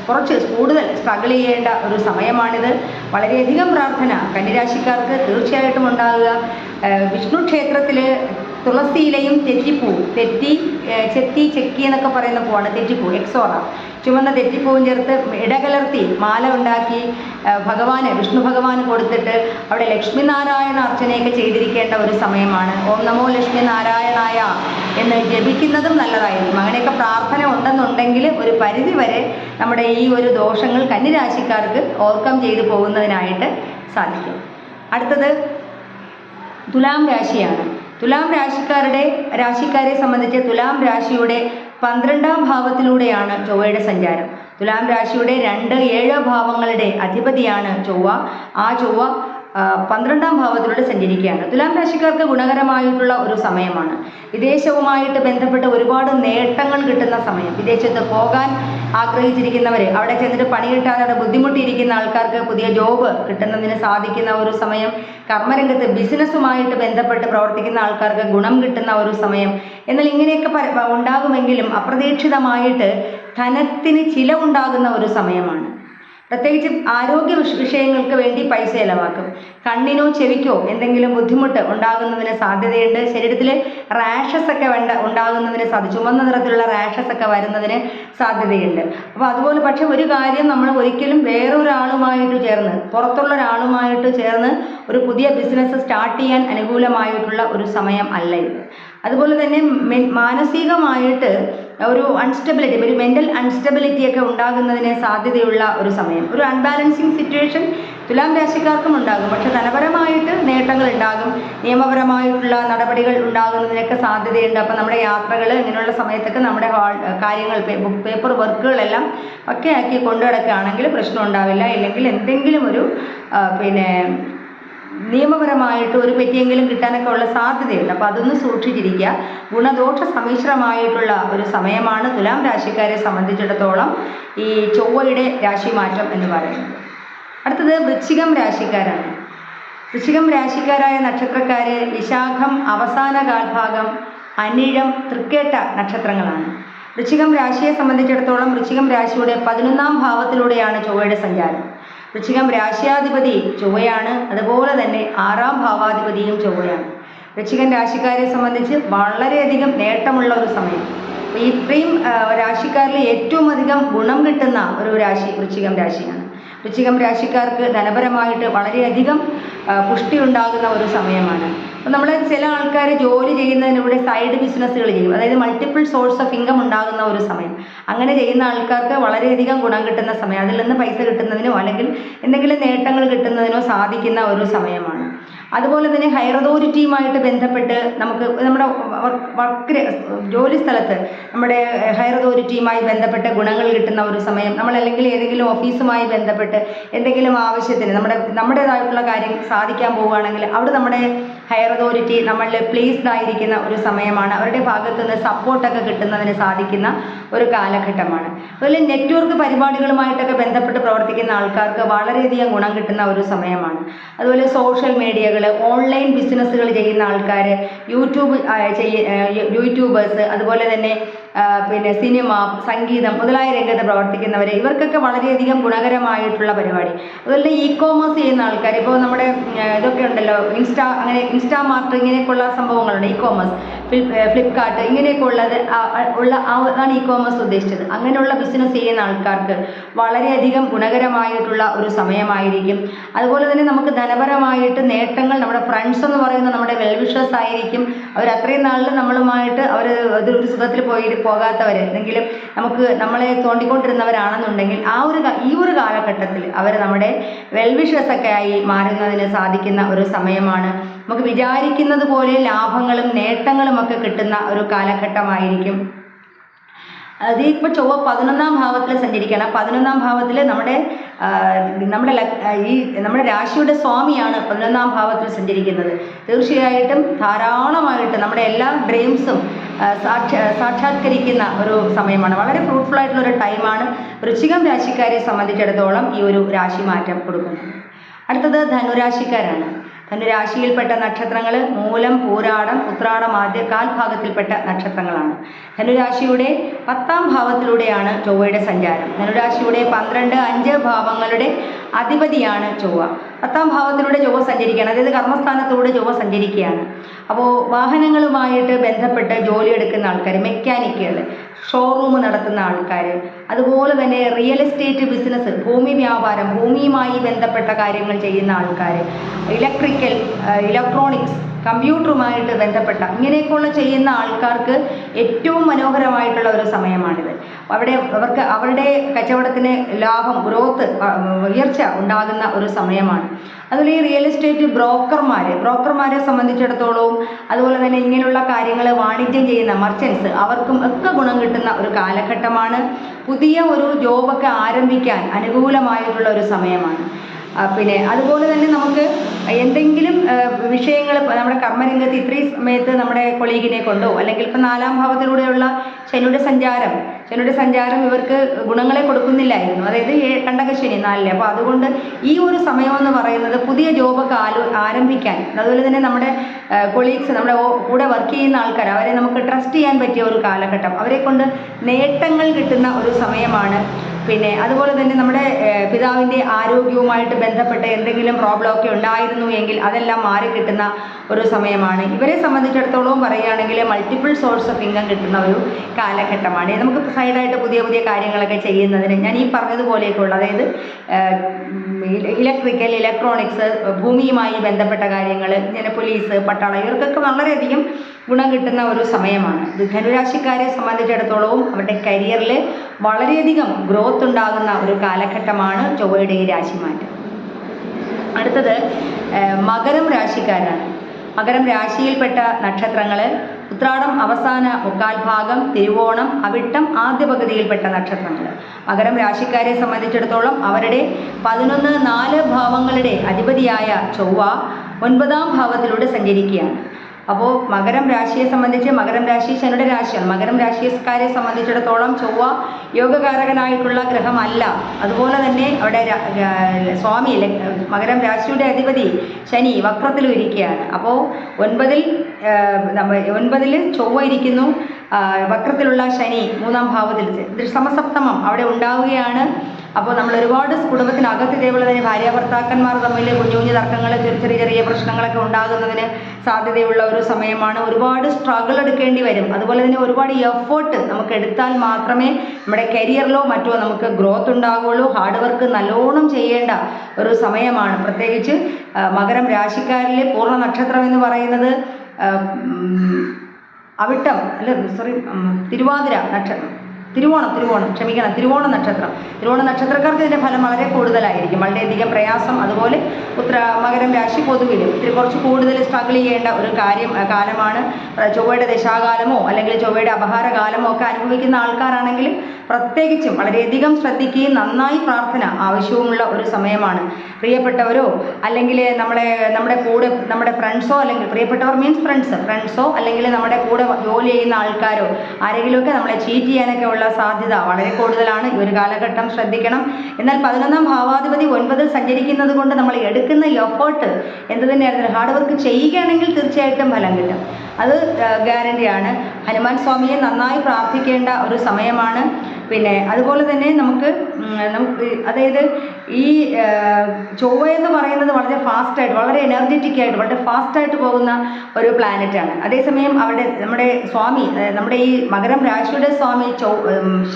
കുറച്ച് കൂടുതൽ സ്ട്രഗിൾ ചെയ്യേണ്ട ഒരു സമയമാണിത്. വളരെയധികം പ്രാർത്ഥന കന്നിരാശിക്കാർക്ക് തീർച്ചയായിട്ടും ഉണ്ടാകുക. വിഷ്ണു ക്ഷേത്രത്തിൽ തുളസിയിലയും തെറ്റിപ്പൂ തെറ്റി ചെത്തി ചെക്കി എന്നൊക്കെ പറയുന്ന പൂവാണ് തെറ്റിപ്പൂ എക്സോറ ചുമന്ന തെറ്റിപ്പൂവും ചേർത്ത് ഇടകലർത്തി മാല ഉണ്ടാക്കി ഭഗവാന് വിഷ്ണു ഭഗവാന് കൊടുത്തിട്ട് അവിടെ ലക്ഷ്മി നാരായണ അർച്ചനയൊക്കെ ചെയ്തിരിക്കേണ്ട ഒരു സമയമാണ്. ഓം നമോ ലക്ഷ്മി നാരായണായ എന്ന് ജപിക്കുന്നതും നല്ലതായിരിക്കും. അങ്ങനെയൊക്കെ പ്രാർത്ഥന ഉണ്ടെന്നുണ്ടെങ്കിൽ ഒരു പരിധി വരെ നമ്മുടെ ഈ ഒരു ദോഷങ്ങൾ കന്നിരാശിക്കാർക്ക് ഓവർകം ചെയ്തു പോകുന്നതിനായിട്ട് സാധിക്കും. അടുത്തത് തുലാം രാശിയാണ്. തുലാം രാശിക്കാരുടെ രാശിക്കാരെ സംബന്ധിച്ച് തുലാം രാശിയുടെ പന്ത്രണ്ടാം ഭാവത്തിലൂടെയാണ് ചൊവ്വയുടെ സഞ്ചാരം. തുലാം രാശിയുടെ രണ്ട് ഏഴ് ഭാവങ്ങളുടെ അധിപതിയാണ് ചൊവ്വ. ആ ചൊവ്വ പന്ത്രണ്ടാം ഭാവത്തിലൂടെ സഞ്ചരിക്കുകയാണ്. തുലാം രാശിക്കാർക്ക് ഗുണകരമായിട്ടുള്ള ഒരു സമയമാണ്. വിദേശവുമായിട്ട് ബന്ധപ്പെട്ട് ഒരുപാട് നേട്ടങ്ങൾ കിട്ടുന്ന സമയം. വിദേശത്ത് പോകാൻ ആഗ്രഹിച്ചിരിക്കുന്നവർ അവിടെ ചെന്നിട്ട് പണി അവിടെ ബുദ്ധിമുട്ടിയിരിക്കുന്ന ആൾക്കാർക്ക് പുതിയ ജോബ് കിട്ടുന്നതിന് സാധിക്കുന്ന ഒരു സമയം കർമ്മരംഗത്ത് ബിസിനസ്സുമായിട്ട് ബന്ധപ്പെട്ട് പ്രവർത്തിക്കുന്ന ആൾക്കാർക്ക് ഗുണം കിട്ടുന്ന ഒരു സമയം. എന്നാൽ ഇങ്ങനെയൊക്കെ ഉണ്ടാകുമെങ്കിലും അപ്രതീക്ഷിതമായിട്ട് ധനത്തിന് ചില ഉണ്ടാകുന്ന ഒരു സമയമാണ്. പ്രത്യേകിച്ച് ആരോഗ്യ വിഷ- വിഷയങ്ങൾക്ക് വേണ്ടി പൈസ ചെലവാക്കും. കണ്ണിനോ ചെവിക്കോ എന്തെങ്കിലും ബുദ്ധിമുട്ട് ഉണ്ടാകുന്നതിന് സാധ്യതയുണ്ട്. ശരീരത്തിൽ റാഷസ് ഒക്കെ വേണ്ട ഉണ്ടാകുന്നതിന് സാധ്യത ചുമന്ന നിറത്തിലുള്ള റാഷസ് ഒക്കെ വരുന്നതിന് സാധ്യതയുണ്ട്. അപ്പോൾ അതുപോലെ പക്ഷെ ഒരു കാര്യം നമ്മൾ ഒരിക്കലും വേറൊരാളുമായിട്ട് ചേർന്ന് പുറത്തുള്ള ഒരാളുമായിട്ട് ചേർന്ന് ഒരു പുതിയ ബിസിനസ് സ്റ്റാർട്ട് ചെയ്യാൻ അനുകൂലമായിട്ടുള്ള ഒരു സമയം അല്ല ഇത്. അതുപോലെ തന്നെ മാനസികമായിട്ട് ഒരു അൺസ്റ്റബിലിറ്റി ഒരു മെന്റൽ അൺസ്റ്റബിലിറ്റി ഒക്കെ ഉണ്ടാകുന്നതിന് സാധ്യതയുള്ള ഒരു സമയം. ഒരു അൺബാലൻസിങ് സിറ്റുവേഷൻ തുലാം രാശിക്കാർക്കും ഉണ്ടാകും. പക്ഷെ ധനപരമായിട്ട് നേട്ടങ്ങൾ ഉണ്ടാകും. നിയമപരമായിട്ടുള്ള നടപടികൾ ഉണ്ടാകുന്നതിനൊക്കെ സാധ്യതയുണ്ട്. അപ്പോൾ നമ്മുടെ യാത്രകൾ ഇങ്ങനെയുള്ള സമയത്തൊക്കെ നമ്മുടെ കാര്യങ്ങൾ പേപ്പർ വർക്കുകളെല്ലാം ഒക്കെ ആക്കി കൊണ്ടു നടക്കുകയാണെങ്കിൽ പ്രശ്നം ഉണ്ടാവില്ല. ഇല്ലെങ്കിൽ എന്തെങ്കിലും ഒരു പിന്നെ നിയമപരമായിട്ട് ഒരു പെറ്റിയെങ്കിലും കിട്ടാനൊക്കെ ഉള്ള സാധ്യതയുണ്ട്. അപ്പോൾ അതൊന്ന് സൂക്ഷിച്ചിരിക്കുക. ഗുണദോഷ സമ്മിശ്രമായിട്ടുള്ള ഒരു സമയമാണ് തുലാം രാശിക്കാരെ സംബന്ധിച്ചിടത്തോളം ഈ ചൊവ്വയുടെ രാശിമാറ്റം എന്ന് പറയുന്നത്. അടുത്തത് വൃശ്ചികം രാശിക്കാരാണ്. വൃശ്ചികം രാശിക്കാരായ നക്ഷത്രക്കാര് വിശാഖം അവസാന കാൽഭാഗം അനിഴം തൃക്കേട്ട നക്ഷത്രങ്ങളാണ്. വൃശ്ചികം രാശിയെ സംബന്ധിച്ചിടത്തോളം വൃശ്ചികം രാശിയുടെ പതിനൊന്നാം ഭാവത്തിലൂടെയാണ് ചൊവ്വയുടെ സഞ്ചാരം. വൃശ്ചികം രാശിയാധിപതി ചൊവ്വയാണ്. അതുപോലെ തന്നെ ആറാം ഭാവാധിപതിയും ചൊവ്വയാണ്. വൃശ്ചികൻ രാശിക്കാരെ സംബന്ധിച്ച് വളരെയധികം നേട്ടമുള്ള ഒരു സമയം. അപ്പോൾ ഇത്രയും രാശിക്കാരിൽ ഏറ്റവും അധികം ഗുണം കിട്ടുന്ന ഒരു രാശി വൃശ്ചികം രാശിയാണ്. വൃശ്ചികം രാശിക്കാർക്ക് ധനപരമായിട്ട് വളരെയധികം പുഷ്ടി ഉണ്ടാകുന്ന ഒരു സമയമാണ്. നമ്മൾ ചില ആൾക്കാർ ജോലി ചെയ്യുന്നതിലൂടെ സൈഡ് ബിസിനസ്സുകൾ ചെയ്യും. അതായത് മൾട്ടിപ്പിൾ സോഴ്സ് ഓഫ് ഇൻകം ഉണ്ടാകുന്ന ഒരു സമയം. അങ്ങനെ ചെയ്യുന്ന ആൾക്കാർക്ക് വളരെയധികം ഗുണം കിട്ടുന്ന സമയം. അതിൽ നിന്ന് പൈസ കിട്ടുന്നതിനോ അല്ലെങ്കിൽ എന്തെങ്കിലും നേട്ടങ്ങൾ കിട്ടുന്നതിനോ സാധിക്കുന്ന ഒരു സമയമാണ്. അതുപോലെ തന്നെ ഹയർ അതോറിറ്റിയുമായിട്ട് ബന്ധപ്പെട്ട് നമുക്ക് നമ്മുടെ വർക്ക് ജോലി സ്ഥലത്ത് നമ്മുടെ ഹയർ അതോറിറ്റിയുമായി ബന്ധപ്പെട്ട് ഗുണങ്ങൾ കിട്ടുന്ന ഒരു സമയം. നമ്മൾ അല്ലെങ്കിൽ ഏതെങ്കിലും ഓഫീസുമായി ബന്ധപ്പെട്ട് എന്തെങ്കിലും ആവശ്യത്തിന് നമ്മുടെ നമ്മുടേതായിട്ടുള്ള കാര്യം സാധിക്കാൻ പോവുകയാണെങ്കിൽ അവിടെ നമ്മുടെ ഹയർ അതോറിറ്റി നമ്മളിൽ പ്ലേസ്ഡ് ആയിരിക്കുന്ന ഒരു സമയമാണ്. അവരുടെ ഭാഗത്തു നിന്ന് സപ്പോർട്ടൊക്കെ കിട്ടുന്നതിന് സാധിക്കുന്ന ഒരു കാലഘട്ടമാണ്. അതുപോലെ നെറ്റ്വർക്ക് പരിപാടികളുമായിട്ടൊക്കെ ബന്ധപ്പെട്ട് പ്രവർത്തിക്കുന്ന ആൾക്കാർക്ക് വളരെയധികം ഗുണം കിട്ടുന്ന ഒരു സമയമാണ്. അതുപോലെ സോഷ്യൽ മീഡിയകൾ ഓൺലൈൻ ബിസിനസ്സുകൾ ചെയ്യുന്ന ആൾക്കാർ യൂട്യൂബ് യൂട്യൂബേഴ്സ് അതുപോലെ തന്നെ പിന്നെ സിനിമ സംഗീതം മുതലായ രംഗത്ത് പ്രവർത്തിക്കുന്നവർ ഇവർക്കൊക്കെ വളരെയധികം ഗുണകരമായിട്ടുള്ള പരിപാടി. അതുപോലെ ഇ കോമേഴ്സ് ചെയ്യുന്ന ആൾക്കാർ ഇപ്പോൾ നമ്മുടെ ഇതൊക്കെ ഉണ്ടല്ലോ ഇൻസ്റ്റാ അങ്ങനെ ഇൻസ്റ്റാ മാർട്ട് ഇങ്ങനെയൊക്കെയുള്ള സംഭവങ്ങളുണ്ട് ഇ കോമേഴ്സ് ഫ്ലിപ്കാർട്ട് ഇങ്ങനെയൊക്കെ ഉള്ളത് ഉള്ള അതാണ് ഇ കോമേഴ്സ് ഉദ്ദേശിച്ചത്. അങ്ങനെയുള്ള ബിസിനസ് ചെയ്യുന്ന ആൾക്കാർക്ക് വളരെയധികം ഗുണകരമായിട്ടുള്ള ഒരു സമയമായിരിക്കും. അതുപോലെ തന്നെ നമുക്ക് ധനപരമായിട്ട് നേട്ടങ്ങൾ നമ്മുടെ ഫ്രണ്ട്സ് എന്ന് പറയുന്ന നമ്മുടെ വെൽവിഷസ് ആയിരിക്കും. അവർ അത്രയും നാളിൽ നമ്മളുമായിട്ട് അവർ ഒരു സുഖത്തിൽ പോയി പോകാത്തവർ എന്തെങ്കിലും നമുക്ക് നമ്മളെ തോണ്ടിക്കൊണ്ടിരുന്നവരാണെന്നുണ്ടെങ്കിൽ ആ ഒരു ഈ ഒരു കാലഘട്ടത്തിൽ അവർ നമ്മുടെ വെൽവിഷസ് ഒക്കെ ആയി മാറുന്നതിന് സാധിക്കുന്ന ഒരു സമയമാണ്. നമുക്ക് വിചാരിക്കുന്നത് പോലെ ലാഭങ്ങളും നേട്ടങ്ങളും ഒക്കെ കിട്ടുന്ന ഒരു കാലഘട്ടമായിരിക്കും. അത് ഇപ്പോൾ ചൊവ്വ പതിനൊന്നാം ഭാവത്തിൽ സഞ്ചരിക്കണം പതിനൊന്നാം ഭാവത്തിൽ നമ്മുടെ നമ്മുടെ ഈ നമ്മുടെ രാശിയുടെ സ്വാമിയാണ് പതിനൊന്നാം ഭാവത്തിൽ സഞ്ചരിക്കുന്നത്. തീർച്ചയായിട്ടും ധാരാളമായിട്ട് നമ്മുടെ എല്ലാ ഡ്രീംസും സാക്ഷ സാക്ഷാത്കരിക്കുന്ന ഒരു സമയമാണ്. വളരെ ഫ്രൂട്ട്ഫുൾ ആയിട്ടുള്ള ഒരു ടൈമാണ് വൃശ്ചികം രാശിക്കാരെ സംബന്ധിച്ചിടത്തോളം ഈ ഒരു രാശി മാറ്റം കൊടുക്കുന്നത്. അടുത്തത് ധനുരാശിക്കാരാണ്. ധനുരാശിയിൽപ്പെട്ട നക്ഷത്രങ്ങൾ മൂലം പൂരാടം ഉത്രാടം ആദ്യ കാൽഭാഗത്തിൽപ്പെട്ട നക്ഷത്രങ്ങളാണ്. ധനുരാശിയുടെ പത്താം ഭാവത്തിലൂടെയാണ് ചൊവ്വയുടെ സഞ്ചാരം. ധനുരാശിയുടെ പന്ത്രണ്ട് അഞ്ച് ഭാവങ്ങളുടെ അധിപതിയാണ് ചൊവ്വ. പത്താം ഭാവത്തിലൂടെ ചൊവ്വ സഞ്ചരിക്കുകയാണ്. അതായത് കർമ്മസ്ഥാനത്തൂടെ ചൊവ്വ സഞ്ചരിക്കുകയാണ്. അപ്പോൾ വാഹനങ്ങളുമായിട്ട് ബന്ധപ്പെട്ട് ജോലി എടുക്കുന്ന ആൾക്കാർ മെക്കാനിക്കുകൾ ഷോറൂം നടത്തുന്ന ആൾക്കാർ അതുപോലെ തന്നെ റിയൽ എസ്റ്റേറ്റ് ബിസിനസ് ഭൂമി വ്യാപാരം ഭൂമിയുമായി ബന്ധപ്പെട്ട കാര്യങ്ങൾ ചെയ്യുന്ന ആൾക്കാർ ഇലക്ട്രിക്കൽ ഇലക്ട്രോണിക്സ് കമ്പ്യൂട്ടറുമായിട്ട് ബന്ധപ്പെട്ട ഇങ്ങനെയൊക്കെയുള്ള ചെയ്യുന്ന ആൾക്കാർക്ക് ഏറ്റവും മനോഹരമായിട്ടുള്ള ഒരു സമയമാണിത്. അവിടെ അവർക്ക് അവരുടെ കച്ചവടത്തിന് ലാഭം ഗ്രോത്ത് ഉയർച്ച ഉണ്ടാകുന്ന ഒരു സമയമാണ്. അതുപോലെ ഈ റിയൽ എസ്റ്റേറ്റ് ബ്രോക്കർമാർ ബ്രോക്കർമാരെ സംബന്ധിച്ചിടത്തോളവും അതുപോലെ തന്നെ ഇങ്ങനെയുള്ള കാര്യങ്ങൾ വാണിജ്യം ചെയ്യുന്ന മർച്ചൻസ് അവർക്കും ഒക്കെ ഗുണം കിട്ടുന്ന ഒരു കാലഘട്ടമാണ്. പുതിയ ഒരു ജോബൊക്കെ ആരംഭിക്കാൻ അനുകൂലമായിട്ടുള്ള ഒരു സമയമാണ്. പിന്നെ അതുപോലെ തന്നെ നമുക്ക് എന്തെങ്കിലും വിഷയങ്ങൾ നമ്മുടെ കർമ്മരംഗത്ത് ഇത്രയും സമയത്ത് നമ്മുടെ കൊളീഗിനെ കൊണ്ടോ അല്ലെങ്കിൽ ഇപ്പം നാലാം ഭാവത്തിലൂടെയുള്ള ശനിയുടെ സഞ്ചാരം ശനിയുടെ സഞ്ചാരം ഇവർക്ക് ഗുണങ്ങളെ കൊടുക്കുന്നില്ലായിരുന്നു. അതായത് കണ്ടക കണ്ടകശനി നാലിലെ അപ്പോൾ അതുകൊണ്ട് ഈ ഒരു സമയമെന്ന് പറയുന്നത് പുതിയ ജോബൊക്കെ ആലോ ആരംഭിക്കാൻ. അതുപോലെ തന്നെ നമ്മുടെ കൊളീഗ്സ് നമ്മുടെ കൂടെ വർക്ക് ചെയ്യുന്ന ആൾക്കാർ അവരെ നമുക്ക് ട്രസ്റ്റ് ചെയ്യാൻ പറ്റിയ ഒരു കാലഘട്ടം. അവരെ കൊണ്ട് നേട്ടങ്ങൾ കിട്ടുന്ന ഒരു സമയമാണ്. പിന്നെ അതുപോലെ തന്നെ നമ്മുടെ പിതാവിന്റെ ആരോഗ്യവുമായിട്ട് ബന്ധപ്പെട്ട എന്തെങ്കിലും പ്രോബ്ലം ഒക്കെ ഉണ്ടായിരുന്നു എങ്കിൽ അതെല്ലാം മാറി കിട്ടുന്ന ഒരു സമയമാണ്. ഇവരെ സംബന്ധിച്ചിടത്തോളം പറയുകയാണെങ്കിൽ മൾട്ടിപ്പിൾ സോഴ്സ് ഓഫ് ഇൻകം കിട്ടുന്ന ഒരു കാലഘട്ടമാണ്. നമുക്ക് സൈഡായിട്ട് പുതിയ പുതിയ കാര്യങ്ങളൊക്കെ ചെയ്യുന്നതിന് ഞാൻ ഈ പറഞ്ഞതുപോലെയൊക്കെയുള്ള. അതായത് ഇലക്ട്രിക്കൽ ഇലക്ട്രോണിക്സ് ഭൂമിയുമായി ബന്ധപ്പെട്ട കാര്യങ്ങൾ ഇങ്ങനെ പോലീസ് പട്ടാളം ഇവർക്കൊക്കെ വളരെയധികം ഗുണം കിട്ടുന്ന ഒരു സമയമാണ്. ഇത് ധനുരാശിക്കാരെ സംബന്ധിച്ചിടത്തോളവും അവരുടെ കരിയറിൽ വളരെയധികം ഗ്രോത്ത് ഉണ്ടാകുന്ന ഒരു കാലഘട്ടമാണ് ചൊവ്വയുടെ ഈ രാശിമാറ്റം. അടുത്തത് മകരം രാശിക്കാരാണ്. മകരം രാശിയിൽപ്പെട്ട നക്ഷത്രങ്ങൾ ഉത്രാടം അവസാന മുക്കാൽ ഭാഗം തിരുവോണം അവിട്ടം ആദ്യ പകുതിയിൽപ്പെട്ട നക്ഷത്രങ്ങൾ. മകരം രാശിക്കാരെ സംബന്ധിച്ചിടത്തോളം അവരുടെ പതിനൊന്ന് നാല് ഭാവങ്ങളുടെ അധിപതിയായ ചൊവ്വ ഒൻപതാം ഭാവത്തിലൂടെ സഞ്ചരിക്കുകയാണ്. അപ്പോൾ മകരം രാശിയെ സംബന്ധിച്ച് മകരം രാശി ശനിയുടെ രാശിയാണ്. മകരം രാശിക്കാരെ സംബന്ധിച്ചിടത്തോളം ചൊവ്വ യോഗകാരകനായിട്ടുള്ള ഗ്രഹമല്ല. അതുപോലെ തന്നെ അവിടെ സ്വാമി മകരം രാശിയുടെ അധിപതി ശനി വക്രത്തിലും ഇരിക്കുകയാണ്. അപ്പോൾ ഒൻപതിൽ ഒൻപതിൽ ചൊവ്വ ഇരിക്കുന്നു. വക്രത്തിലുള്ള ശനി മൂന്നാം ഭാവത്തിൽ. സമസപ്തമം അവിടെ ഉണ്ടാവുകയാണ്. അപ്പോൾ നമ്മൾ ഒരുപാട് കുടുംബത്തിനകത്ത് ഇതേപോലെ തന്നെ ഭാര്യ ഭർത്താക്കന്മാർ തമ്മിൽ കുഞ്ഞു കുഞ്ഞു തർക്കങ്ങൾ ചെറിയ ചെറിയ പ്രശ്നങ്ങളൊക്കെ ഉണ്ടാകുന്നതിന് സാധ്യതയുള്ള ഒരു സമയമാണ്. ഒരുപാട് സ്ട്രഗിൾ എടുക്കേണ്ടി വരും. അതുപോലെ തന്നെ ഒരുപാട് എഫേർട്ട് നമുക്ക് എടുത്താൽ മാത്രമേ നമ്മുടെ കരിയറിലോ മറ്റോ നമുക്ക് ഗ്രോത്ത് ഉണ്ടാകുള്ളൂ ഹാർഡ് വർക്ക് നല്ലോണം ചെയ്യേണ്ട ഒരു സമയമാണ്. പ്രത്യേകിച്ച് മകരം രാശിക്കാരിലെ പൂർണ നക്ഷത്രം എന്ന് പറയുന്നത് അവിട്ടം അല്ല സോറി തിരുവാതിര നക്ഷത്രം. തിരുവോണം തിരുവോണം ക്ഷമിക്കണം തിരുവോണ നക്ഷത്രം. തിരുവോണ നക്ഷത്രക്കാർക്ക് ഇതിന്റെ ഫലം വളരെ കൂടുതലായിരിക്കും. വളരെയധികം പ്രയാസം അതുപോലെ ഉത്ര മകരം രാശി പൊതുവിലും ഇത്തിരി കുറച്ച് കൂടുതൽ സ്ട്രഗിൾ ചെയ്യേണ്ട ഒരു കാര്യം കാലമാണ്. ചൊവ്വയുടെ ദശാകാലമോ അല്ലെങ്കിൽ ചൊവ്വയുടെ അപഹാരകാലമോ ഒക്കെ അനുഭവിക്കുന്ന ആൾക്കാരാണെങ്കിൽ പ്രത്യേകിച്ചും വളരെയധികം ശ്രദ്ധിക്കുകയും നന്നായി പ്രാർത്ഥന ആവശ്യവുമുള്ള ഒരു സമയമാണ്. പ്രിയപ്പെട്ടവരോ അല്ലെങ്കിൽ നമ്മളെ നമ്മുടെ കൂടെ നമ്മുടെ ഫ്രണ്ട്സോ അല്ലെങ്കിൽ പ്രിയപ്പെട്ടവർ മീൻസ് ഫ്രണ്ട്സ് ഫ്രണ്ട്സോ അല്ലെങ്കിൽ നമ്മുടെ കൂടെ ജോലി ചെയ്യുന്ന ആൾക്കാരോ ആരെങ്കിലുമൊക്കെ നമ്മളെ ചീറ്റ് ചെയ്യാനൊക്കെ ഉള്ള സാധ്യത വളരെ കൂടുതലാണ്. ഈ ഒരു കാലഘട്ടം ശ്രദ്ധിക്കണം. എന്നാൽ പതിനൊന്നാം ഭാവാധിപതി ഒൻപതിൽ സഞ്ചരിക്കുന്നത് കൊണ്ട് നമ്മൾ എടുക്കുന്ന എഫേർട്ട് എന്ത് തന്നെയായിരുന്നു? ഹാർഡ് വർക്ക് ചെയ്യുകയാണെങ്കിൽ തീർച്ചയായിട്ടും ഫലം കിട്ടും. അത് ഗ്യാരണ്ടിയാണ് ഹനുമാൻ സ്വാമിയെ നന്നായി പ്രാർത്ഥിക്കേണ്ട ഒരു സമയമാണ്. പിന്നെ അതുപോലെ തന്നെ നമുക്ക് നമുക്ക് അതായത് ഈ ചൊവ്വ എന്ന് പറയുന്നത് വളരെ ഫാസ്റ്റായിട്ട് വളരെ എനർജറ്റിക് ആയിട്ട് വളരെ ഫാസ്റ്റായിട്ട് പോകുന്ന ഒരു പ്ലാനറ്റാണ്. അതേസമയം അവിടെ നമ്മുടെ സ്വാമി നമ്മുടെ ഈ മകരം രാശിയുടെ സ്വാമി ചൊ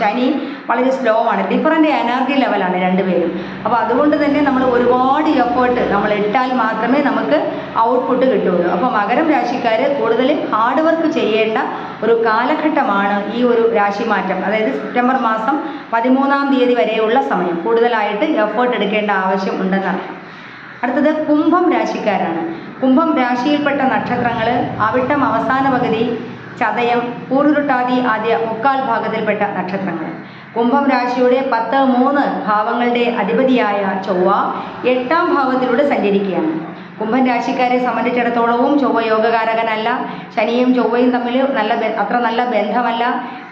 ശനി വളരെ സ്ലോ ആണ്. ഡിഫറന്റ് എനർജി ലെവലാണ് രണ്ടുപേരും. അപ്പോൾ അതുകൊണ്ട് തന്നെ നമ്മൾ ഒരുപാട് എഫേർട്ട് നമ്മൾ ഇട്ടാൽ മാത്രമേ നമുക്ക് ഔട്ട്പുട്ട് കിട്ടുള്ളൂ അപ്പോൾ മകരം രാശിക്കാർ കൂടുതൽ ഹാർഡ് വർക്ക് ചെയ്യേണ്ട ഒരു കാലഘട്ടമാണ് ഈ ഒരു രാശിമാറ്റം. അതായത് സെപ്റ്റംബർ മാസം പതിമൂന്നാം തീയതി വരെയുള്ള സമയം. കൂടുതലായിട്ട് എഫേർട്ട് എടുക്കേണ്ട ആവശ്യം ഉണ്ടെന്നർത്ഥം അടുത്തത് കുംഭം രാശിക്കാരാണ്. കുംഭം രാശിയിൽപ്പെട്ട നക്ഷത്രങ്ങൾ അവിട്ടം അവസാന പകുതി ചതയം പൂരുരുട്ടാതി ആദ്യ മുക്കാൽ ഭാഗത്തിൽപ്പെട്ട നക്ഷത്രങ്ങൾ കുംഭം രാശിയുടെ പത്ത് മൂന്ന് ഭാവങ്ങളുടെ അധിപതിയായ ചൊവ്വ എട്ടാം ഭാവത്തിലൂടെ സഞ്ചരിക്കുകയാണ്. കുംഭൻ രാശിക്കാരെ സംബന്ധിച്ചിടത്തോളവും ചൊവ്വ യോഗകാരകനല്ല. ശനിയും ചൊവ്വയും തമ്മിൽ നല്ല അത്ര നല്ല ബന്ധമല്ല.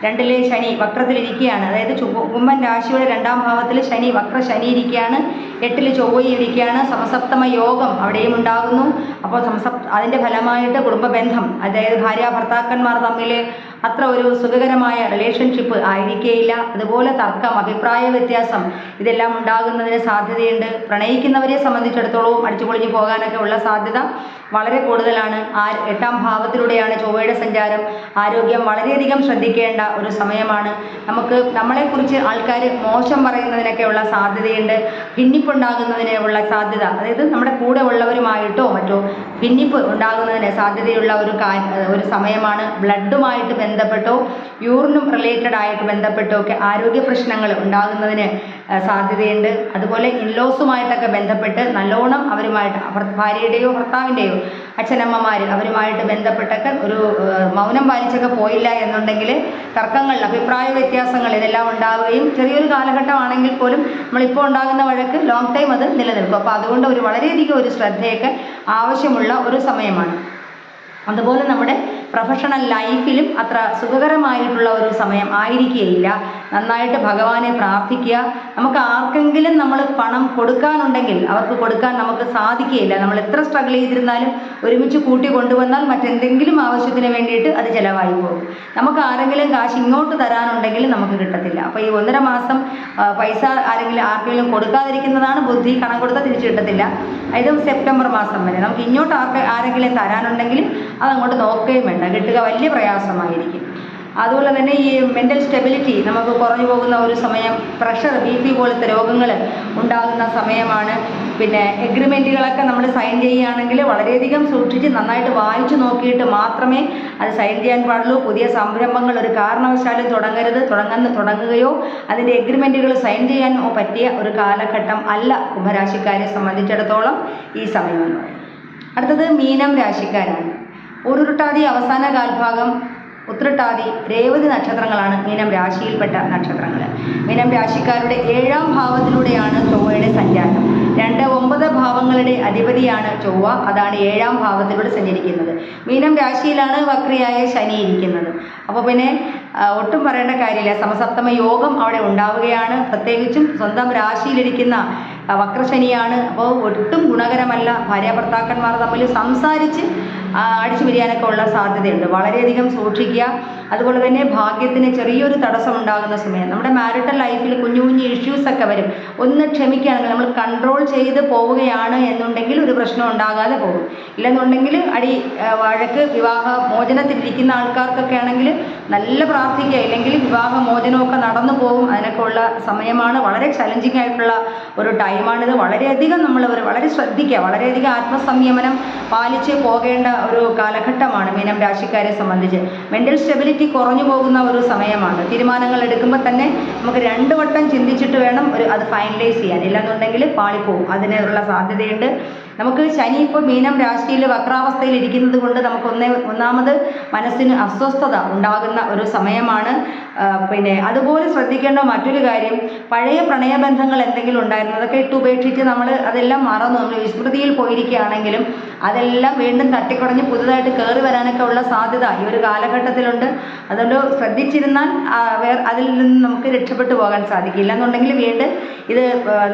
രണ്ടിലെ ശനി വക്രത്തിലിരിക്കുകയാണ്. അതായത് കുംഭം കുംഭൻ രാശിയുടെ രണ്ടാം ഭാവത്തിൽ ശനി വക്ര ശനി ഇരിക്കുകയാണ്. എട്ടിൽ ചൊവ്വയും ഇരിക്കുകയാണ്. സമസപ്തമ യോഗം അവിടെയും ഉണ്ടാകുന്നു. അപ്പോൾ സമസപ് അതിന്റെ ഫലമായിട്ട് കുടുംബ ബന്ധം അതായത് ഭാര്യ ഭർത്താക്കന്മാർ തമ്മിൽ അത്ര ഒരു സുഖകരമായ റിലേഷൻഷിപ്പ് ആയിരിക്കേയില്ല. അതുപോലെ തർക്കം അഭിപ്രായ വ്യത്യാസം ഇതെല്ലാം ഉണ്ടാകുന്നതിന് സാധ്യതയുണ്ട്. പ്രണയിക്കുന്നവരെ സംബന്ധിച്ചിടത്തോളം അടിച്ചുപൊളിഞ്ഞു പോകാനൊക്കെ ഉള്ള സാധ്യത വളരെ കൂടുതലാണ്. ആ എട്ടാം ഭാവത്തിലൂടെയാണ് ചൊവ്വയുടെ സഞ്ചാരം. ആരോഗ്യം വളരെയധികം ശ്രദ്ധിക്കേണ്ട ഒരു സമയമാണ്. നമുക്ക് നമ്മളെക്കുറിച്ച് ആൾക്കാർ മോശം പറയുന്നതിനൊക്കെയുള്ള സാധ്യതയുണ്ട്. ഭിന്നിപ്പുണ്ടാകുന്നതിനുള്ള സാധ്യത. അതായത് നമ്മുടെ കൂടെ ഉള്ളവരുമായിട്ടോ മറ്റോ ഭിന്നിപ്പ് ഉണ്ടാകുന്നതിന് സാധ്യതയുള്ള ഒരു ഒരു സമയമാണ് ബ്ലഡുമായിട്ട് ബന്ധപ്പെട്ടോ യൂറിനും റിലേറ്റഡ് ആയിട്ട് ബന്ധപ്പെട്ടോ ഒക്കെ ആരോഗ്യ പ്രശ്നങ്ങൾ ഉണ്ടാകുന്നതിന് സാധ്യതയുണ്ട്. അതുപോലെ ഇൻലോസുമായിട്ടൊക്കെ ബന്ധപ്പെട്ട് നല്ലോണം അവരുമായിട്ട് ഭാര്യയുടെയോ ഭർത്താവിന്റെയോ അച്ഛനമ്മമാർ അവരുമായിട്ട് ബന്ധപ്പെട്ടൊക്കെ ഒരു മൗനം പാലിച്ചൊക്കെ പോയില്ല എന്നുണ്ടെങ്കിൽ തർക്കങ്ങൾ അഭിപ്രായ വ്യത്യാസങ്ങൾ ഇതെല്ലാം ഉണ്ടാവുകയും ചെറിയൊരു കാലഘട്ടമാണെങ്കിൽ പോലും നമ്മളിപ്പോൾ ഉണ്ടാകുന്ന വഴക്ക് ലോങ് ടൈം അത് നിലനിൽക്കും. അപ്പോൾ അതുകൊണ്ട് ഒരു വളരെയധികം ഒരു ശ്രദ്ധയൊക്കെ ആവശ്യമുള്ള ഒരു സമയമാണ്. അതുപോലെ നമ്മുടെ പ്രൊഫഷണൽ ലൈഫിലും അത്ര സുഖകരമായിട്ടുള്ള ഒരു സമയം ആയിരിക്കുകയില്ല. നന്നായിട്ട് ഭഗവാനെ പ്രാർത്ഥിക്കുക. നമുക്ക് ആർക്കെങ്കിലും നമ്മൾ പണം കൊടുക്കാനുണ്ടെങ്കിൽ അവർക്ക് കൊടുക്കാൻ നമുക്ക് സാധിക്കുകയില്ല. നമ്മൾ എത്ര സ്ട്രഗിൾ ചെയ്തിരുന്നാലും ഒരുമിച്ച് കൂട്ടി കൊണ്ടുവന്നാൽ മറ്റെന്തെങ്കിലും ആവശ്യത്തിന് വേണ്ടിയിട്ട് അത് ചിലവായി പോകും. നമുക്ക് ആരെങ്കിലും കാശ് ഇങ്ങോട്ട് തരാനുണ്ടെങ്കിൽ നമുക്ക് കിട്ടത്തില്ല. അപ്പോൾ ഈ ഒന്നര മാസം പൈസ ആരെങ്കിലും ആർക്കെങ്കിലും കൊടുക്കാതിരിക്കുന്നതാണ് ബുദ്ധി. കണം കൊടുത്താൽ തിരിച്ചു കിട്ടത്തില്ല. ഇത് സെപ്റ്റംബർ മാസം വരെ. നമുക്ക് ഇങ്ങോട്ട് ആർക്ക് ആരെങ്കിലും തരാനുണ്ടെങ്കിൽ അതങ്ങോട്ട് നോക്കുകയും വേണ്ട കിട്ടുക വലിയ പ്രയാസമായിരിക്കും. അതുപോലെ തന്നെ ഈ മെന്റൽ സ്റ്റെബിലിറ്റി നമുക്ക് കുറഞ്ഞു പോകുന്ന ഒരു സമയം പ്രഷർ ബി പി പോലത്തെ രോഗങ്ങൾ ഉണ്ടാകുന്ന സമയമാണ്. പിന്നെ എഗ്രിമെന്റുകളൊക്കെ നമ്മൾ സൈൻ ചെയ്യുകയാണെങ്കിൽ വളരെയധികം സൂക്ഷിച്ച് നന്നായിട്ട് വായിച്ചു നോക്കിയിട്ട് മാത്രമേ അത് സൈൻ ചെയ്യാൻ പാടുള്ളൂ. പുതിയ സംരംഭങ്ങൾ ഒരു കാരണവശാലും തുടങ്ങരുത്. തുടങ്ങുന്ന തുടങ്ങുകയോ അതിന്റെ എഗ്രിമെന്റുകൾ സൈൻ ചെയ്യാൻ പറ്റിയ ഒരു കാലഘട്ടം അല്ല കുംഭരാശിക്കാരെ സംബന്ധിച്ചിടത്തോളം ഈ സമയം അടുത്തത് മീനം രാശിക്കാരാണ്. ഉരുട്ടാതി അവസാന കാൽഭാഗം ഉത്രട്ടാതി രേവതി നക്ഷത്രങ്ങളാണ് മീനം രാശിയിൽപ്പെട്ട നക്ഷത്രങ്ങൾ മീനം രാശിക്കാരുടെ ഏഴാം ഭാവത്തിലൂടെയാണ് ചൊവ്വയുടെ സഞ്ചാരം. രണ്ട് ഒമ്പത് ഭാവങ്ങളുടെ അധിപതിയാണ് ചൊവ്വ. അതാണ് ഏഴാം ഭാവത്തിലൂടെ സഞ്ചരിക്കുന്നത്. മീനം രാശിയിലാണ് വക്രിയായ ശനി ഇരിക്കുന്നത്. അപ്പോൾ പിന്നെ ഒട്ടും പറയേണ്ട കാര്യമില്ല. സമസപ്തമ യോഗം അവിടെ ഉണ്ടാവുകയാണ്. പ്രത്യേകിച്ചും സ്വന്തം രാശിയിലിരിക്കുന്ന വക്രശനിയാണ്. അപ്പോൾ ഒട്ടും ഗുണകരമല്ല. ഭാര്യ ഭർത്താക്കന്മാർ തമ്മിൽ സംസാരിച്ച് അടിച്ചു പിരിയാനൊക്കെ ഉള്ള സാധ്യതയുണ്ട്. വളരെയധികം സൂക്ഷിക്കുക. അതുപോലെ തന്നെ ഭാഗ്യത്തിന് ചെറിയൊരു തടസ്സം ഉണ്ടാകുന്ന സമയം. നമ്മുടെ മാരിറ്റൽ ലൈഫിൽ കുഞ്ഞു കുഞ്ഞു ഇഷ്യൂസ് ഒക്കെ വരും. ഒന്ന് ക്ഷമിക്കുകയാണെങ്കിൽ നമ്മൾ കൺട്രോൾ ചെയ്ത് പോവുകയാണ് എന്നുണ്ടെങ്കിൽ ഒരു പ്രശ്നം ഉണ്ടാകാതെ പോകും. ഇല്ലെന്നുണ്ടെങ്കിൽ അടി വഴക്ക് വിവാഹ മോചനത്തിലിരിക്കുന്ന ആൾക്കാർക്കൊക്കെ ആണെങ്കിൽ നല്ല പ്രാർത്ഥിക്കുക. ഇല്ലെങ്കിൽ വിവാഹ മോചനമൊക്കെ നടന്നു പോകും. അതിനൊക്കെ ഉള്ള സമയമാണ്. വളരെ ചലഞ്ചിങ് ആയിട്ടുള്ള ഒരു ടൈമാണിത് വളരെയധികം നമ്മൾ വളരെ ശ്രദ്ധിക്കുക. വളരെയധികം ആത്മസംയമനം പാലിച്ച് പോകേണ്ട ഒരു കാലഘട്ടമാണ് മീനം രാശിക്കാരെ സംബന്ധിച്ച്. മെന്റൽ സ്റ്റെബിലിറ്റി കുറഞ്ഞു പോകുന്ന ഒരു സമയമാണ്. തീരുമാനങ്ങൾ എടുക്കുമ്പോൾ തന്നെ നമുക്ക് രണ്ട് വട്ടം ചിന്തിച്ചിട്ട് വേണം ഒരു അത് ഫൈനലൈസ് ചെയ്യാൻ. ഇല്ലെന്നുണ്ടെങ്കിൽ പാളിപ്പോവും. അതിനുള്ള സാധ്യതയുണ്ട്. നമുക്ക് ശനി ഇപ്പോൾ മീനം രാശിയിൽ വക്രാവസ്ഥയിൽ ഇരിക്കുന്നത് കൊണ്ട് നമുക്ക് ഒന്നേ ഒന്നാമത് മനസ്സിന് അസ്വസ്ഥത ഉണ്ടാകുന്ന ഒരു സമയമാണ്. പിന്നെ അതുപോലെ ശ്രദ്ധിക്കേണ്ട മറ്റൊരു കാര്യം പഴയ പ്രണയബന്ധങ്ങൾ എന്തെങ്കിലും ഉണ്ടായിരുന്നു? അതൊക്കെ ഇട്ട് ഉപേക്ഷിച്ച് നമ്മൾ അതെല്ലാം മറന്നു. നമ്മൾ വിസ്മൃതിയിൽ പോയിരിക്കുകയാണെങ്കിലും അതെല്ലാം വീണ്ടും തട്ടിക്കുടഞ്ഞ് പുതുതായിട്ട് കയറി വരാനൊക്കെ ഉള്ള സാധ്യത ഈ ഒരു കാലഘട്ടത്തിലുണ്ട്. അതുകൊണ്ട് ശ്രദ്ധിച്ചിരുന്നാൽ വേർ അതിൽ നിന്ന് നമുക്ക് രക്ഷപ്പെട്ടു പോകാൻ സാധിക്കില്ല. എന്നുണ്ടെങ്കിൽ വീണ്ടും ഇത്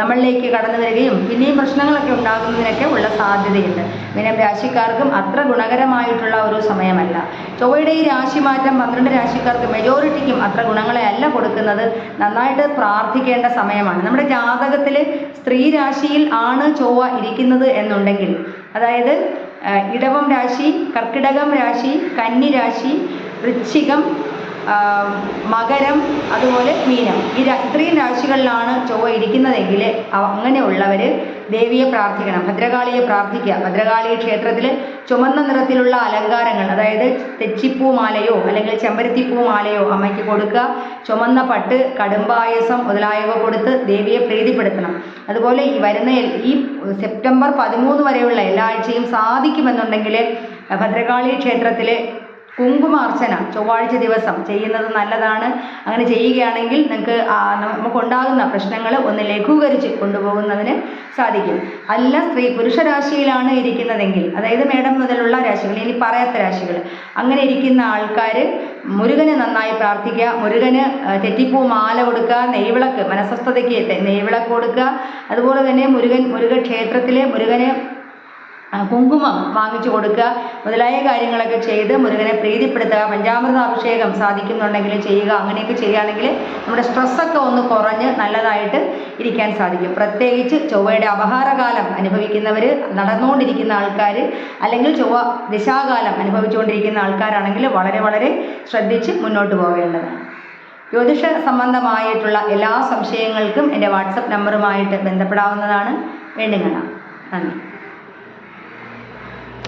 നമ്മളിലേക്ക് കടന്നു വരികയും പിന്നെയും പ്രശ്നങ്ങളൊക്കെ ഉണ്ടാകുന്നതിനൊക്കെ ഉള്ള സാധ്യതയുണ്ട്. പിന്നെ രാശിക്കാർക്കും അത്ര ഗുണകരമായിട്ടുള്ള ഒരു സമയമല്ല. ചൊവ്വയുടെ ഈ രാശിമാറ്റം പന്ത്രണ്ട് രാശിക്കാർക്ക് മെജോറിറ്റിക്കും അത്ര ഗുണങ്ങളെ അല്ല കൊടുക്കുന്നത്. നന്നായിട്ട് പ്രാർത്ഥിക്കേണ്ട സമയമാണ്. നമ്മുടെ ജാതകത്തിൽ സ്ത്രീ രാശിയിൽ ആണ് ചൊവ്വ ഇരിക്കുന്നത് എന്നുണ്ടെങ്കിൽ അതായത് ഇടവം രാശി കർക്കിടകം രാശി കന്നി രാശി വൃശ്ചികം മകരം അതുപോലെ മീനം. ഈ ഇത്രയും രാശികളിലാണ് ചൊവ്വ ഇരിക്കുന്നതെങ്കിൽ അങ്ങനെയുള്ളവർ ദേവിയെ പ്രാർത്ഥിക്കണം ഭദ്രകാളിയെ പ്രാർത്ഥിക്കുക. ഭദ്രകാളി ക്ഷേത്രത്തിൽ ചുമന്ന നിറത്തിലുള്ള അലങ്കാരങ്ങൾ അതായത് തെച്ചിപ്പൂ മാലയോ അല്ലെങ്കിൽ ചെമ്പരത്തിപ്പൂ മാലയോ അമ്മയ്ക്ക് കൊടുക്കുക. ചുമന്ന പട്ട് കടുംബായസം മുതലായവ കൊടുത്ത് ദേവിയെ പ്രീതിപ്പെടുത്തണം. അതുപോലെ ഈ വരുന്ന ഈ സെപ്റ്റംബർ പതിമൂന്ന് വരെയുള്ള എല്ലാ ആഴ്ചയും സാധിക്കുമെന്നുണ്ടെങ്കിൽ ഭദ്രകാളി ക്ഷേത്രത്തിൽ കുങ്കുമാർച്ചന ചൊവ്വാഴ്ച ദിവസം ചെയ്യുന്നത് നല്ലതാണ്. അങ്ങനെ ചെയ്യുകയാണെങ്കിൽ നിങ്ങൾക്ക് നമുക്കുണ്ടാകുന്ന പ്രശ്നങ്ങൾ ഒന്ന് ലഘൂകരിച്ച് കൊണ്ടുപോകുന്നതിന് സാധിക്കും. അല്ല സ്ത്രീ പുരുഷ രാശിയിലാണ് ഇരിക്കുന്നതെങ്കിൽ അതായത് മേടം മുതലുള്ള രാശികൾ ഇനി പറയാത്ത രാശികൾ അങ്ങനെ ഇരിക്കുന്ന ആൾക്കാർ മുരുകന് നന്നായി പ്രാർത്ഥിക്കുക മുരുകന് തെറ്റിപ്പൂ മാല കൊടുക്കുക നെയ്വിളക്ക് മനസ്വസ്ഥതയ്ക്ക് നെയ്വിളക്ക് കൊടുക്കുക. അതുപോലെ തന്നെ മുരുകൻ മുരുക ക്ഷേത്രത്തിലെ മുരുകന് കുങ്കുമം വാങ്ങിച്ചു കൊടുക്കുക. മുതലായ കാര്യങ്ങളൊക്കെ ചെയ്ത് മുരുകനെ പ്രീതിപ്പെടുത്തുക. പഞ്ചാമൃത അഭിഷേകം സാധിക്കുന്നുണ്ടെങ്കിൽ ചെയ്യുക. അങ്ങനെയൊക്കെ ചെയ്യുകയാണെങ്കിൽ നമ്മുടെ സ്ട്രെസ്സൊക്കെ ഒന്ന് കുറഞ്ഞ് നല്ലതായിട്ട് ഇരിക്കാൻ സാധിക്കും. പ്രത്യേകിച്ച് ചൊവ്വയുടെ അപഹാരകാലം അനുഭവിക്കുന്നവർ നടന്നുകൊണ്ടിരിക്കുന്ന ആൾക്കാർ അല്ലെങ്കിൽ ചൊവ്വ ദിശാകാലം അനുഭവിച്ചുകൊണ്ടിരിക്കുന്ന ആൾക്കാരാണെങ്കിൽ വളരെ വളരെ ശ്രദ്ധിച്ച് മുന്നോട്ട് പോകേണ്ടതാണ്. ജ്യോതിഷ സംബന്ധമായിട്ടുള്ള എല്ലാ സംശയങ്ങൾക്കും എന്റെ വാട്സപ്പ് നമ്പറുമായിട്ട് ബന്ധപ്പെടാവുന്നതാണ്. വീണ്ടും കാണാം. നന്ദി.